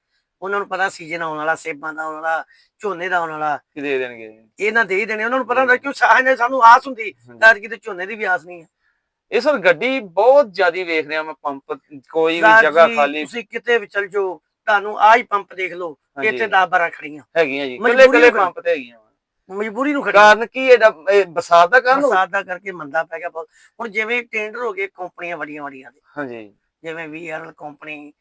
ਉਹਨਾਂ ਨੂੰ ਪਤਾ ਸੀਜ਼ਨ ਆਉਣ ਵਾਲਾ ਸੇਬਾਂ ਦਾ ਆਉਣ ਵਾਲਾ ਝੋਨੇ ਦਾ ਆਉਣ ਵਾਲਾ। ਕਿ ਦੇ ਦੇਣਗੇ ਇਹਨਾਂ ਦੇ ਹੀ ਦੇਣੇ ਉਹਨਾਂ ਨੂੰ ਪਤਾ ਹੁੰਦਾ ਕਿ ਸਾਹ ਨੇ ਸਾਨੂੰ ਆਸ ਹੁੰਦੀ। ਤਾਂ ਕਿਤੇ ਝੋਨੇ ਦੀ ਵੀ ਆਸ ਨਹੀਂ ਹੈ ਇਹ ਸਰ ਗੱਡੀ ਬਹੁਤ ਜ਼ਿਆਦੀ ਵੇਖ ਰਿਹਾ ਮੈਂ ਪੰਪ ਕੋਈ ਵੀ ਸਰ ਜਗ੍ਹਾ ਜੀ, ਖਾਲੀ। ਤੁਸੀਂ ਕਿਤੇ ਵੀ ਚਲ ਜਾਓ ਤੁਹਾਨੂੰ ਆਹ ਹੀ ਪੰਪ ਦੇਖ ਲਓ ਹਾਂਜੀ, ਇੱਥੇ 10 12 ਖੜੀਆਂ। ਹੈਗੀਆਂ ਜੀ ਮਜਬੂਰੀ ਕੱਲੇ ਕੱਲੇ ਨੂੰ ਪੰਪ ਤੇ ਹੈਗੀਆਂ ਵਾਂ। ਮਜਬੂਰੀ ਨੂੰ ਖੜੀਆਂ ਕਾਰਨ ਕੀ ਇਹਦਾ ਇਹ ਬਰਸਾਤ ਦਾ ਕਾਰਨ ਬਰਸਾਤ ਦਾ ਕਰਕੇ ਮੰਦਾ ਪੈ ਗਿਆ ਬਹੁਤ। ਹੁਣ ਜਿਵੇਂ ਟੈਂਡਰ ਹੋ ਗਏ ਕੰਪਨੀਆਂ ਵੱਡੀਆਂ ਵੱਡੀਆਂ ਦੇ। ਹਾਂਜੀ। ਜਿਵੇਂ ਵੀਆਰਐਲ ਕੰਪਨੀ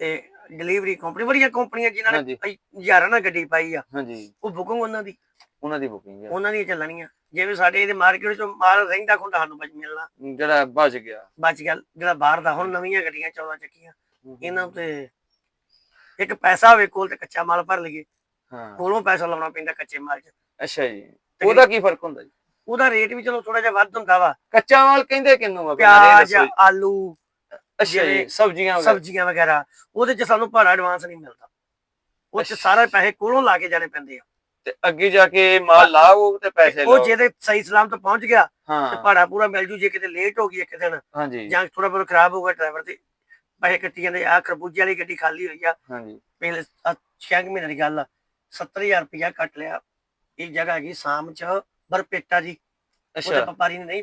ਤੇ ਡਿਲੀਵਰੀ ਕੰਪਨੀ ਵੱਡੀਆਂ ਕੰਪਨੀਆਂ ਜਿਨ੍ਹਾਂ ਹਾਂਜੀ। ਨੇ ਭਾਈ ਹਜ਼ਾਰਾਂ ਨਾਲ ਗੱਡੀ ਪਾਈ ਆ। ਹਾਂਜੀ। ਉਹ ਬੁਕਿੰਗ ਉਹਨਾਂ ਦੀ। ਉਹਨਾਂ ਦੀ ਬੁਕਿੰਗ ਹੈ ਉਹਨਾਂ ਦੀਆਂ ਚੱਲਣੀਆਂ। ਜਿਵੇਂ ਸਾਡੇ ਇਹਦੇ ਮਾਰਕੀਟ ਚੋਂ ਮਾਲ ਰਹਿੰਦਾ ਖੁੰਡਾ ਸਾਨੂੰ ਬਚ ਮਿਲਣਾ। ਜਿਹੜਾ ਬਚ ਗਿਆ। ਬਚ ਗਿਆ ਜਿਹੜਾ ਬਾਹਰ ਦਾ ਹੁਣ ਨਵੀਆਂ ਗੱਡੀਆਂ 14 ਚੱਕੀਆਂ। ਇਹਨਾਂ ਤੇ ਇੱਕ ਪੈਸਾ ਹੋਵੇ ਕੋਲ ਤੇ ਕੱਚਾ ਮਾਲ ਭਰ ਲਈਏ। ਹਾਂ। ਕੋਲੋਂ ਪੈਸਾ ਲਾਉਣਾ ਪੈਂਦਾ ਕੱਚੇ ਮਾਲ 'ਚ। ਅੱਛਾ ਜੀ। ਉਹਦਾ ਕੀ ਫ਼ਰਕ ਹੁੰਦਾ ਜੀ? ਉਹਦਾ ਰੇਟ ਵੀ ਚਲੋ ਥੋੜਾ ਜਿਹਾ ਵੱਧ ਹੁੰਦਾ ਵਾ। ਕੱਚਾ ਮਾਲ ਕਹਿੰਦੇ ਕਿੰਨੂੰ ਆ? ਪਿਆਜ਼। ਆਲੂ ਅੱਛਾ ਜੀ ਸਬਜ਼ੀਆਂ ਵਗੈਰਾ। ਸਬਜ਼ੀਆਂ ਵਗੈਰਾ। ਉਹਦੇ 'ਚ ਸਾਨੂੰ ਭਾੜਾ ਐਡਵਾਂਸ ਨਹੀਂ ਮਿਲਦਾ। ਉਹ 'ਚ। ਸਾਰੇ ਪੈਸੇ ਕੋਲੋਂ ਲਾ ਕੇ ਜਾਣੇ ਪੈਂਦੇ ਆ। ਤੇ ਅੱਗੇ ਜਾ ਕੇ ਮਾਲ ਲਾਓ ਤੇ ਪੈਸੇ ਉਹ ਲਾਓ। ਜਿਹਦੇ ਸਹੀ ਸਲਾਮ ਤੋਂ ਪਹੁੰਚ ਗਿਆ ਤੇ ਭਾੜਾ ਪੂਰਾ ਮਿਲ ਜੂ ਜੇ ਕਿਤੇ ਲੇਟ ਹੋ ਗਈ ਇੱਕ ਦਿਨ। ਹਾਂਜੀ। ਜਾਂ ਥੋੜਾ ਬਹੁਤ ਖਰਾਬ ਹੋ ਗਿਆ ਡਰਾਈਵਰ ਤੇ ਪੈਸੇ ਕੱਟੀ ਜਾਂਦੇ ਆ ਖਰਬੂਜੇ ਵਾਲੀ ਗੱਡੀ ਖਾਲੀ ਹੋਈ ਆ। ਹਾਂਜੀ। ਪਹਿਲੇ 6 ਮਹੀਨੇ ਦੀ ਗੱਲ ਆ 70000 ਰੁਪਇਆ ਕੱਟ ਲਿਆ। ਇਹ ਜਗ੍ਹਾ ਹੈਗੀ ਸਾਮ ਚ ਬਰਪੇਟਾ ਜੀ। ਉਹਦੇ ਅੱਛਾ ਵਪਾਰੀ ਨੇ ਨਹੀਂ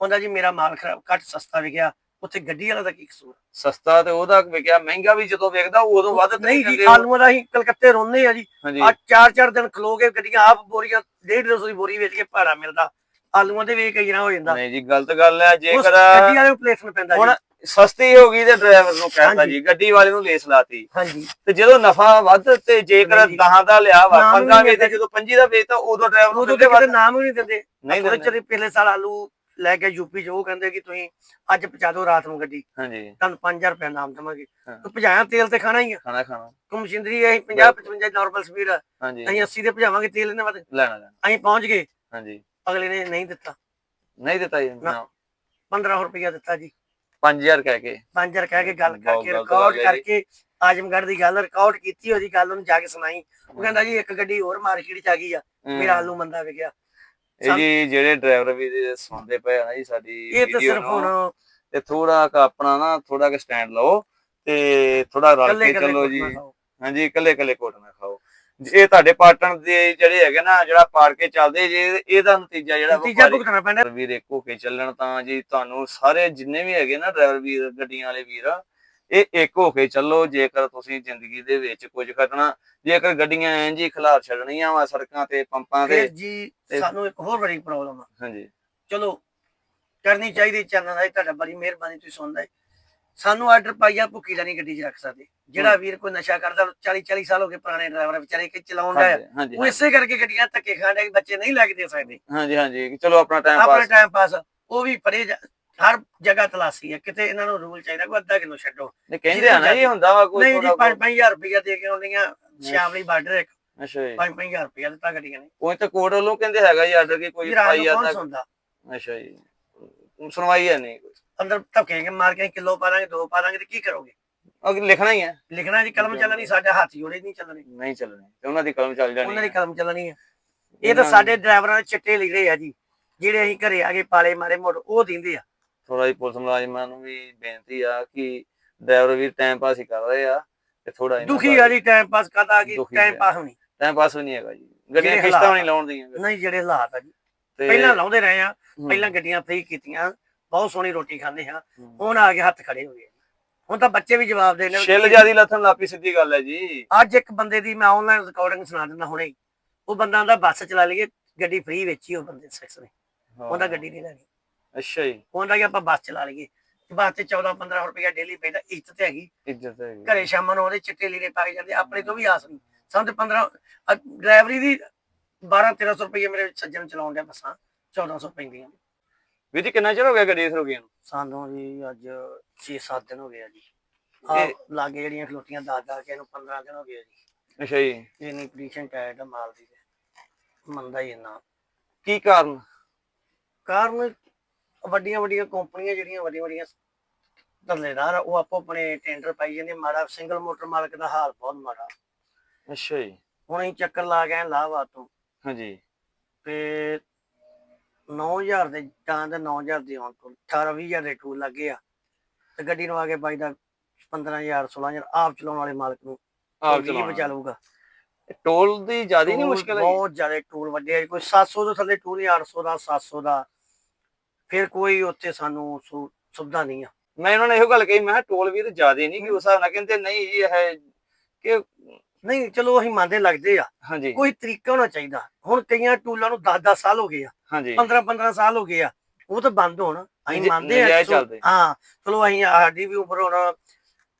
ਹੁੰਦਾ ਜੀ ਮੇਰਾ ਮਾਲ ਖਰਾਬ ਘੱਟ ਸਸਤਾ ਵਿਕਿਆ। ਉੱਥੇ ਗੱਡੀ ਵਾਲਾ ਦਾ ਕੀ ਕਸੂਰ? ਸਸਤਾ ਤੇ ਉਹਦਾ ਵਿਕਿਆ ਮਹਿੰਗਾ ਵੀ ਜਦੋਂ ਵੇਖਦਾ ਉਦੋਂ ਵੱਧ ਨਹੀਂ ਜੀ। ਆਲੂਆਂ ਦਾ ਅਸੀਂ ਕਲਕੱਤੇ ਰੋਂਦੇ ਆ ਜੀ। ਆ ਚਾਰ ਚਾਰ ਦਿਨ ਖਲੋ ਕੇ ਗੱਡੀਆਂ ਆਪ ਬੋਰੀਆਂ 150 ਦੀ ਬੋਰੀ ਵੇਚ ਕੇ ਭਾੜਾ ਮਿਲਦਾ। ਆਲੂਆਂ ਦੇ ਵੇਚ ਕਈ ਨਾ ਹੋ ਜਾਂਦਾ। ਨਹੀਂ ਜੀ ਗਲਤ ਗੱਲ ਹੈ ਜੇਕਰ ਗੱਡੀ ਵਾਲੇ ਨੂੰ ਪਲੇਸਮੈਂਟ ਪੈਂਦਾ ਹੁਣ ਸਸਤੀ ਹੋ ਗਈ ਤੇ ਡਰਾਈਵਰ ਨੂੰ ਹਾਂਜੀ। ਜੀ ਗੱਡੀ ਵਾਲੇ ਨੂੰ ਲੇਸ ਲਾਤੀ। ਹਾਂਜੀ। ਤੇ ਜਦੋਂ ਨਫਾ ਵੱਧ ਤੇ ਜੇਕਰ ਨਹੀਂ ਜੀ। 10 ਦਾ ਲਿਆ ਵਾ ਨਾਮ 15 ਵੀ ਵੇਚਦਾ ਜਦੋਂ 25 ਦਾ ਵੇਚਦਾ ਉਦੋਂ ਡਰਾਈਵਰ ਨੂੰ ਵੱਧ। ਨਾਮ ਵੀ ਨਹੀਂ ਦਿੰਦੇ। ਨਹੀਂ ਦਿੰਦੇ। ਪਿਛਲੇ ਸਾਲ ਆਲੂ ਲੈ ਕੇ ਯੂਪੀ ਚ ਉਹ ਕਹਿੰਦੇ ਕਿ ਤੁਸੀਂ ਅੱਜ ਪਹੁੰਚਾ ਦਿਓ ਰਾਤ ਨੂੰ ਗੱਡੀ। ਹਾਂਜੀ। ਤੁਹਾਨੂੰ 5000 ਰੁਪਏ ਨਾਮ ਦੇਵਾਂਗੇ। ਹਾਂ। ਤੂੰ ਭਜਾਇਆ ਤੇਲ ਤੇ ਖਾਣਾ ਹੀ ਆ। ਖਾਣਾ ਖਾਣਾ। ਤੂੰ ਮਸ਼ੀਨਰੀ ਅਸੀਂ 50 55 ਨਾਰਮਲ ਸਪੀਡ ਆ। ਅਸੀਂ 80 ਦੇ ਭਜਾਵਾਂਗੇ ਤੇਲ ਇਹਨਾਂ ਵਾਸਤੇ। ਲੈਣਾ ਲੈਣਾ। ਅਸੀਂ ਪਹੁੰਚ ਗਏ। ਹਾਂਜੀ। ਅਗਲੇ ਨੇ ਨਹੀਂ ਦਿੱਤਾ। ਨਹੀਂ ਦਿੱਤਾ ਜੀ ਨਾ। 1500 ਰੁਪਇਆ ਦਿੱਤਾ ਜੀ। 5000 ਕਹਿ ਕੇ। 5000 ਕਹਿ ਕੇ ਗੱਲ ਕਰਕੇ ਰਿਕਾਰਡ ਹੈ। ਕਰਕੇ ਆਜਮਗੜ੍ਹ ਦੀ ਗੱਲ ਰਿਕਾਰਡ ਕੀਤੀ ਉਹਦੀ ਗੱਲ ਉਹਨੂੰ ਜਾ ਕੇ ਸੁਣਾਈ। ਉਹ ਕਹਿੰਦਾ ਜੀ ਇੱਕ ਗੱਡੀ ਹੋਰ ਮਾਰਕੀਟ ਚ ਆ ਗਈ ਆ। ਮੇਰਾ ਆਲੂ ਮੰਦਾ ਵਿਕਿਆ। ਇਹ ਜੀ ਜਿਹੜੇ ਡਰਾਈਵਰ ਵੀ ਸੁਣਦੇ ਪਏ ਆ ਨਾ ਜੀ ਸਾਡੀ ਇਹ ਤਾਂ ਸਿਰਫ ਹੁਣ ਤੇ ਥੋੜਾ ਕ ਆਪਣਾ ਨਾ ਥੋੜਾ ਕ ਸਟੈਂਡ ਲਓ ਤੇ ਥੋੜਾ ਰਲ ਕੇ ਚੱਲੋ ਜੀ। ਹਾਂਜੀ ਇਕੱਲੇ ਇਕੱਲੇ ਕੋਟ ਨਾ ਖਾਓ। ਇਹ ਤੁਹਾਡੇ ਪਾਟਣ ਦੇ ਜਿਹੜੇ ਹੈਗੇ ਨਾ ਜਿਹੜਾ ਪਾੜ ਕੇ ਚੱਲਦੇ ਜੇ ਇਹਦਾ ਨਤੀਜਾ ਜਿਹੜਾ ਨਤੀਜਾ ਭੁਗਤਣਾ ਪੈਣਾ ਵੀਰ ਇੱਕ ਕੇ ਚੱਲਣ ਤਾਂ ਜੀ ਤੁਹਾਨੂੰ ਸਾਰੇ ਜਿੰਨੇ ਵੀ ਹੈਗੇ ਨਾ ਡਰਾਈਵਰ ਵੀਰ ਗੱਡੀਆਂ ਵਾਲੇ ਵੀਰ ਇਹ ਇੱਕ ਹੋ ਕੇ ਚੱਲੋ ਜੇਕਰ ਤੁਸੀਂ ਜ਼ਿੰਦਗੀ ਦੇ ਵਿੱਚ ਕੁਝ ਕਰਨਾ ਜੇਕਰ ਗੱਡੀਆਂ ਐਂ ਜੀ ਖਿਲਾਰ ਛੱਡਣੀਆਂ ਵਾ ਸੜਕਾਂ ਤੇ ਪੰਪਾਂ ਫਿਰ ਤੇ ਜੀ ਸਾਨੂੰ ਇੱਕ ਹੋਰ ਬੜੀ ਪ੍ਰੋਬਲਮ ਆ। ਹਾਂਜੀ। ਚਲੋ ਕਰਨੀ ਚਾਹੀਦੀ ਚੈਨਲ ਦਾ ਤੁਹਾਡਾ ਬੜੀ ਮਿਹਰਬਾਨੀ ਤੁਸੀਂ ਸੁਣਦਾ ਹੈ ਸਾਨੂੰ ਆਰਡਰ ਪਾਈਆ ਭੁੱਖੀ ਦਾ ਨਹੀਂ ਗੱਡੀ 'ਚ ਰੱਖ ਸਕਦੇ। ਜਿਹੜਾ ਵੀਰ ਕੋਈ ਨਸ਼ਾ ਕਰਦਾ 40 40 ਸਾਲ ਹੋ ਗਏ ਪੁਰਾਣੇ ਡਰਾਈਵਰ ਵਿਚਾਰੇ ਕਿ ਚਲਾਉਣ ਦਾ ਹਾਂਜੀ ਹਾਂਜੀ ਉਹ ਇਸੇ ਕਰਕੇ ਗੱਡੀਆਂ ਧੱਕੇ ਖਾਣ ਦੇ ਬੱਚੇ ਨਹੀਂ ਲੈ ਕੇ ਦੇ ਸਕਦੇ। ਹਾਂਜੀ ਹਾਂਜੀ। ਚਲੋ ਆਪਣਾ ਟਾਈਮ ਆਪਣੇ ਪਾਸ ਟਾਈਮ ਪਾਸ ਉਹ ਵੀ ਪਰੇ ਹਰ ਜਗ੍ਹਾ ਤਲਾਸੀ ਹੈ ਕਿਤੇ ਇਹਨਾਂ ਨੂੰ ਰੂਲ ਚਾਹੀਦਾ ਕੋਈ ਅੱਧਾ ਕਿਲੋ ਛੱਡੋ। ਨਹੀਂ ਕਹਿੰਦੇ ਆ ਨਾ ਜੀ ਹੁੰਦਾ ਵਾ ਕੋਈ ਨਹੀਂ ਜੀ ਥੋੜਾ 5-5000 ਰੁਪਇਆ ਦੇ ਕੇ ਆਉਂਦੀਆਂ ਸ਼ਾਮਲੀ ਬਾਰਡਰ ਇੱਕ ਅੱਛਾ ਜੀ। 5-5000 ਰੁਪਇਆ ਦਿੱਤਾ ਗੱਡੀਆਂ ਨੇ। ਉਹ ਤਾਂ ਕੋਰਟ ਵੱਲੋਂ ਕਹਿੰਦੇ ਹੈਗਾ ਜੀ ਆਰਡਰ ਕਿ ਕੋਈ ਪਾਈ ਜਾਂਦਾ ਸੁਣਦਾ? ਅੱਛਾ ਜੀ। ਸੁਣਵਾਈ ਹੈ ਨਹੀਂ ਅੰਦਰ ਧੱਕੇ ਕੇ ਮਾਰ ਕੇ ਕਿਲੋ ਪਾ ਦਾਂਗੇ ਦੋ ਪਾ ਦਾਂਗੇ ਤੇ ਕੀ ਕਰੋਗੇ? ਅਗਰ ਲਿਖਣਾ ਹੀ ਹੈ। ਲਿਖਣਾ ਜੀ ਕਲਮ ਚੱਲਣੀ ਸਾਡੇ ਹੱਥ ਜੋੜੇ ਨਹੀਂ ਚੱਲਣੇ। ਨਹੀਂ ਚੱਲਣੀ ਤੇ ਉਹਨਾਂ ਦੀ ਕਲਮ ਚੱਲ ਜਾਣੀ ਉਹਨਾਂ ਦੀ। ਕਲਮ ਚੱਲਣੀ ਹੈ। ਇਹ ਤਾਂ ਸਾਡੇ ਡਰਾਈਵਰਾਂ ਦੇ ਚਿੱਟੇ ਲੀੜੇ ਆ ਜੀ ਜਿਹੜੇ ਅਸੀਂ ਘਰੇ ਆ ਕੇ ਪਾਲੇ ਮਾਰੇ ਮੋੜ ਉਹ ਦਿੰਦੇ ਆ। ਥੋੜਾ ਜਿਹਾ ਪੁਲਿਸ ਮੁਲਾਜ਼ਮਾਂ ਨੂੰ ਵੀ ਬੇਨਤੀ ਆ ਕਿ ਡਰਾਈਵਰ ਵੀ ਟਾਈਮ ਪਾਸ ਹੀ ਕਰ ਰਹੇ ਆ ਤੇ ਥੋੜਾ ਦੁਖੀ ਆ ਜੀ ਟਾਈਮ ਪਾਸ ਕਰਦਾ ਕਿ ਦੁਖੀ ਟਾਈਮ ਆ। ਪਾਸ ਹੋਣੀ ਟਾਈਮ ਪਾਸ ਵੀ ਨਹੀਂ ਹੈਗਾ ਜੀ। ਗੱਡੀਆਂ ਜਿਹੜੇ ਕਿਸ਼ਤਾਂ ਵੀ ਹਾਲਾਤ ਨਹੀਂ ਲਾਉਣ ਦੀਆਂ। ਨਹੀਂ ਜਿਹੜੇ ਹਾਲਾਤ ਆ ਜੀ। ਤੇ ਪਹਿਲਾਂ ਲਾਉਂਦੇ ਰਹੇ ਆ ਪਹਿਲਾਂ ਗੱਡੀਆਂ ਫ੍ਰੀ ਕੀਤੀਆਂ ਬਹੁਤ ਸੋਹਣੀ ਰੋਟੀ ਖਾਂਦੇ ਹਾਂ ਹੂੰ। ਹੁਣ ਆ ਕੇ ਹੱਥ ਖੜੇ ਹੋ ਗਏ ਹੁਣ ਤਾਂ ਬੱਚੇ ਵੀ ਜਵਾਬ ਦੇ ਨੇ ਛਿੱਲ ਜਿਆਦੀ ਲੱਥਣ ਲਾਪੀ ਸਿੱਧੀ ਗੱਲ ਹੈ ਜੀ। ਅੱਜ ਇੱਕ ਬੰਦੇ ਦੀ ਮੈਂ ਆਨਲਾਈਨ ਰਿਕਾਰਡਿੰਗ ਸੁਣਾ ਦਿੰਦਾ ਹੁਣੇ ਹੀ। ਉਹ ਬੰਦਾ ਦਾ ਬੱਸ ਚਲਾ ਲਈਏ ਗੱਡੀ ਫ੍ਰੀ ਵਿੱਚ ਉਹ ਬੰਦੇ ਸੈਕਸ ਨੇ। ਉਹਦਾ ਗੱਡੀ ਨਹੀਂ ਲੈਣੀ ਅੱਛਾ ਜੀ। ਉਹਦਾ ਕਿ ਆਪਾਂ ਬੱਸ ਚਲਾ ਲਈਏ। ਬੱਸ ਤੇ 14 15 ਰੁਪਏ ਡੇਲੀ ਪੈਂਦਾ ਇੱਜ਼ਤ ਤੇ ਹੈਗੀ। ਇੱਜ਼ਤ ਹੈ ਘਰੇ ਸ਼ਾਮਾਂ ਨੂੰ ਉਹਦੇ ਚਿੱਟੇ ਲੀੜੇ ਪਾ ਕੇ ਜਾਂਦੇ ਆਪਣੇ ਤੋਂ ਵੀ ਆਸ ਨਹੀਂ। ਸਾਨੂੰ ਤੇ 15 ਅ, ਡਰਾਈਵਰੀ ਦੀ 12 1300 ਰੁਪਏ ਮੇਰੇ ਸੱਜਣ ਚਲਾਉਣ ਦੇ ਬੱਸਾਂ 1400 ਪੈਂਦੀਆਂ ਵੀਰ ਜੀ ਕਿੰਨਾ ਚਿਰ ਹੋ ਗਿਆ ਗੱਡੀ ਇਸ ਰੁਕੀ ਨੂੰ? ਸਾਨੂੰ ਜੀ ਅੱਜ 6-7 ਦਿਨ ਹੋ ਗਏ ਆ ਜੀ। ਆ ਲਾਗੇ ਜਿਹੜੀਆਂ ਖਲੋਤੀਆਂ 10-10 ਕੇ ਨੂੰ 15 ਦਿਨ ਹੋ ਗਏ ਆ ਜੀ। ਅੱਛਾ ਜੀ। ਇਹ ਨਹੀਂ ਪੋਜੀਸ਼ਨ ਟਾਇਰ ਦਾ ਮਾਲ ਦੀ ਮੰਦਾ ਹੀ ਇੰਨਾ ਕੀ ਕਾਰਨ? ਕਾਰਨ ਵੱਡੀਆਂ ਵੱਡੀਆਂ ਕੰਪਨੀਆਂ ਜਿਹੜੀਆਂ ਵੱਡੀਆਂ ਵੱਡੀਆਂ ਆ, ਉਹ ਆਪੋ ਆਪਣੇ ਟੈਂਡਰ ਪਾਈ ਜਾਂਦੇ ਮਾੜਾ ਸਿੰਗਲ ਮੋਟਰ ਮਾਲਕ ਦਾ ਹਾਲ ਬਹੁਤ ਮਾੜਾ। ਅੱਛਾ ਜੀ। ਹੁਣ ਅਸੀਂ ਚੱਕਰ ਲਾ ਗਏ ਲਾਵਾ ਤੋਂ। ਹਾਂਜੀ। ਤੇ 9000 ਦੇ ਤਾਂ ਦੇ 9000 ਦੇ ਆਉਣ ਤੋਂ 18 20000 ਦੇ ਟੂਲ ਲੱਗੇ ਆ। ਤੇ ਗੱਡੀ ਨੂੰ ਆ ਕੇ ਬਾਈ ਦਾ 15000 16000 ਆਪ ਚਲਾਉਣ ਵਾਲੇ ਮਾਲਕ ਨੂੰ ਆਪ ਵੀ ਚਲਾਉਣਾ ਬਚਾਲੂਗਾ। ਟੋਲ ਦੀ ਜ਼ਿਆਦਾ ਨਹੀਂ ਟੂਲ ਮੁਸ਼ਕਲ ਹੈ ਬਹੁਤ ਜ਼ਿਆਦਾ ਟੂਲ ਵੱਡੇ ਆ ਜੀ। ਕੋਈ 700 ਤੋਂ ਥੱਲੇ ਟੂਲ ਨਹੀਂ 800 ਦਾ 700 ਦਾ। ਫਿਰ ਕੋਈ ਉੱਥੇ ਸਾਨੂੰ ਸੁ- ਸੁਵਿਧਾ ਨਹੀਂ ਆ। ਮੈਂ ਉਹਨਾਂ ਨੇ ਇਹੋ ਗੱਲ ਕਹੀ ਮੈਂ ਕਿਹਾ ਟੋਲ ਵੀ ਤੇ ਜ਼ਿਆਦਾ ਨਹੀਂ ਕਿ ਉਸ ਹਿਸਾਬ ਨਾਲ ਕਹਿੰਦੇ ਨਹੀਂ ਜੀ ਇਹ ਹੈ ਕਿ ਨਹੀਂ ਚਲੋ ਅਸੀਂ ਮੰਨਦੇ ਲੱਗਦੇ ਆ। ਹਾਂਜੀ। ਕੋਈ ਤਰੀਕਾ ਹੋਣਾ ਚਾਹੀਦਾ। ਹੁਣ ਕਈਆਂ ਟੂਲਾਂ ਨੂੰ 10-10 ਸਾਲ ਹੋ ਗਏ ਆ। ਹਾਂਜੀ। 15-15 ਸਾਲ ਹੋ ਗਏ ਆ। ਉਹ ਤਾਂ ਬੰਦ ਹੋਣ। ਅਸੀਂ ਨਜਾ- ਮੰਨਦੇ ਆ ਨਜਾਇਜ਼ ਸੋ- ਚੱਲਦੇ। ਹਾਂ ਚਲੋ ਅਸੀਂ ਸਾਡੀ ਵੀ ਉਮਰ ਹੁਣ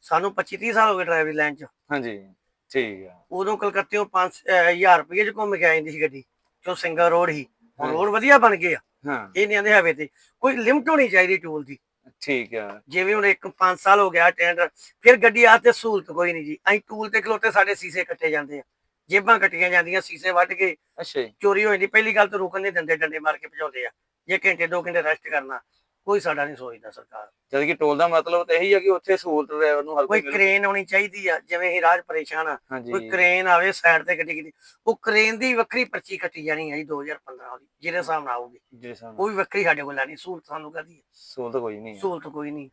ਸਾਨੂੰ 25-30 ਸਾਲ ਹੋ ਗਏ ਡਰਾਈਵਰੀ ਲਾਈਨ 'ਚ। ਹਾਂਜੀ ਠੀਕ ਆ। ਉਦੋਂ ਕਲਕੱਤੇੋਂ 5000 ਰੁਪਏ 'ਚ ਘੁੰਮ ਕੇ ਆ ਜਾਂਦੀ ਸੀ ਗੱਡੀ ਜੋ ਸਿੰਗਲ ਰੋਡ ਹੀ ਹੁਣ ਹਾਂ। ਰੋਡ ਵਧੀਆ ਬਣ ਗਏ ਆ। ਹਾਂ। ਇਹ ਨਹੀਂ ਆਂਦੇ ਹਵੇ ਤੇ। ਕੋਈ ਲਿਮਟ ਹੋਣੀ ਚਾਹੀਦੀ ਟੂਲ ਦੀ। ਠੀਕ ਆ। ਜਿਵੇਂ ਹੁਣ ਇੱਕ 5 ਸਾਲ ਹੋ ਗਿਆ ਟੈਂਡਰ ਫਿਰ ਗੱਡੀ ਆ ਤੇ ਸਹੂਲਤ ਕੋਈ ਨਹੀਂ ਜੀ। ਅਸੀਂ ਟੂਲ ਤੇ ਖਲੋਤੇ ਸਾਡੇ ਸੀਸੇ ਕੱਟੇ ਜਾਂਦੇ ਆ। ਜੇਬਾਂ ਕੱਟੀਆਂ ਜਾਂਦੀਆਂ ਸੀਸੇ ਵੱਢ ਕੇ ਅੱਛਾ ਚੋਰੀ ਹੋ ਜਾਂਦੀ। ਪਹਿਲੀ ਗੱਲ ਤਾਂ ਰੁਕਣ ਨਹੀਂ ਦਿੰਦੇ ਡੰਡੇ ਮਾਰ ਕੇ ਭਜਾਉਂਦੇ ਆ। ਜੇ ਘੰਟੇ ਦੋ ਘੰਟੇ ਰੈਸਟ ਕਰਨਾ। ਕੋਈ ਸਾਡਾ ਨਹੀਂ ਸੋਚਦਾ ਸਰਕਾਰ। ਜਦ ਕਿ ਟੋਲ ਦਾ ਮਤਲਬ ਤਾਂ ਇਹੀ ਆ ਕਿ ਉੱਥੇ ਸਹੂਲਤ ਡਰਾਈਵਰ ਨੂੰ ਹਰ ਕੋਈ ਕ੍ਰੇਨ ਹੋਣੀ ਚਾਹੀਦੀ ਆ ਜਿਵੇਂ ਹੀ ਰਾਜ ਪਰੇਸ਼ਾਨ ਆ ਕੋਈ ਕ੍ਰੇਨ ਆਵੇ ਸਾਈਡ ਤੇ ਗੱਡੀ ਕੀਤੀ ਉਹ ਕ੍ਰੇਨ ਦੀ ਵੱਖਰੀ ਪਰਚੀ ਕੱਟੀ ਜਾਣੀ ਹੈ ਜੀ 2015 ਦੀ ਜਿਹਦੇ ਹਿਸਾਬ ਨਾਲ ਆਊਗੀ। ਜੀ ਸਾਨੂੰ ਉਹ ਵੀ ਵੱਖਰੀ ਸਾਡੇ ਕੋਲ ਲੈਣੀ ਸਹੂਲਤ ਸਾਨੂੰ ਕਦੀ ਹੈ ਸਹੂਲਤ ਕੋਈ ਨਹੀਂ। ਸਹੂਲਤ ਕੋਈ ਨਹੀਂ।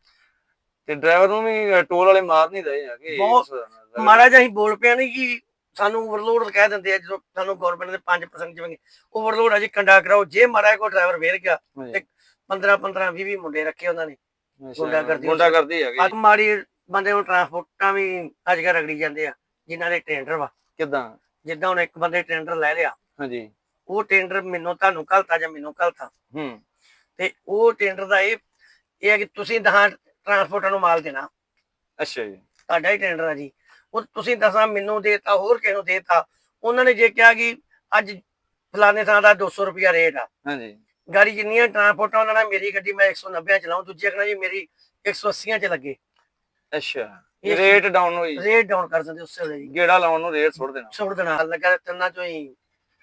ਤੇ ਡਰਾਈਵਰ ਨੂੰ ਵੀ ਟੋਲ ਵਾਲੇ ਮਾਰ ਨਹੀਂ ਰਹੇ ਹੈਗੇ ਬਹੁਤ- ਹਿਸਾਬ। ਮਾੜਾ ਜਿਹਾ ਅਸੀਂ ਬੋਲ ਪਿਆ ਨਹੀਂ ਕਿ ਸਾਨੂੰ ਓਵਰਲੋਡ ਕਹਿ ਦਿੰਦੇ ਆ ਜਦੋਂ ਸਾਨੂੰ ਗਵਰਨਮੈਂਟ ਦੇ 5% ਜਿਵੇਂ ਓਵਰਲੋਡ ਆ ਜੀ ਕੰਡਾ ਕਰਾਓ ਜੇ ਮਾੜਾ ਕੋ ਡਰਾਈਵਰ ਵੇਰ ਗਿਆ ਤੇ 15 15 20 20 ਮੁੰਡੇ ਰੱਖੇ ਉਹਨਾਂ ਨੇ। ਗੁੰਡਾ ਕਰਦੀ ਹੈਗੀ। ਮਾੜੀ ਬੰਦੇ ਨੂੰ ਟਰਾਂਸਪੋਰਟਾਂ ਵੀ ਅੱਜ ਕੱਲ੍ਹ ਰਗੜੀ ਜਾਂਦੇ ਆ ਜਿਨ੍ਹਾਂ ਦੇ ਟੈਂਡਰ ਵਾ। ਕਿਦਾਂ? ਜਿੱਦਾਂ ਹੁਣ ਇੱਕ ਬੰਦੇ ਟੈਂਡਰ ਲੈ ਲਿਆ। ਹਾਂਜੀ। ਉਹ ਟੈਂਡਰ ਮੈਨੂੰ ਤੁਹਾਨੂੰ ਘਲਤਾ ਜਾਂ ਮੈਨੂੰ ਘਲਤਾ? ਹੂੰ। ਤੇ ਉਹ ਟੈਂਡਰ ਦਾ ਇਹ ਇਹ ਹੈ ਕਿ ਤੁਸੀਂ ਦਹਾਂ ਟਰਾਂਸਪੋਰਟਾਂ ਨੂੰ ਮਾਲ ਦੇਣਾ। ਅੱਛਾ ਜੀ। ਤੁਹਾਡਾ ਹੀ ਟੈਂਡਰ ਆ ਜੀ। ਉਹ ਤੁਸੀਂ ਦਸਾਂ ਮੈਨੂੰ ਦੇਤਾ ਹੋਰ ਕਿਸੇ ਨੂੰ ਦੇਤਾ। ਉਹਨਾਂ ਨੇ ਜੇ ਕਿਹਾ ਕਿ ਅੱਜ ਫਲਾਣੇ ਥਾਂ ਦਾ 200 ਰੁਪਿਆ ਰੇਟ ਆ। ਹਾਂਜੀ। ਗਾੜੀ ਜਿੰਨੀਆਂ ਟਰਾਂਸਪੋਰਟਾਂ ਉਹਨਾਂ ਨੇ ਮੇਰੀ ਗੱਡੀ ਮੈਂ 190 ਚਲਾਉਂ ਦੂਜੀ ਕਹਿੰਦਾ ਜੀ ਮੇਰੀ 180 ਚ ਲੱਗੇ। ਅੱਛਾ ਰੇਟ ਡਾਊਨ ਹੋਈ। ਰੇਟ ਡਾਊਨ ਕਰ ਦਿੰਦੇ ਉਸੇ ਵੇਲੇ ਜੀ। ਗੇੜਾ ਲਾਉਣ ਨੂੰ ਰੇਟ ਸੁੱਟ ਦੇਣਾ। ਸੁਣ ਦੇਣਾ ਲੱਗਾ ਤਿੰਨਾਂ ਚੋਂ ਹੀ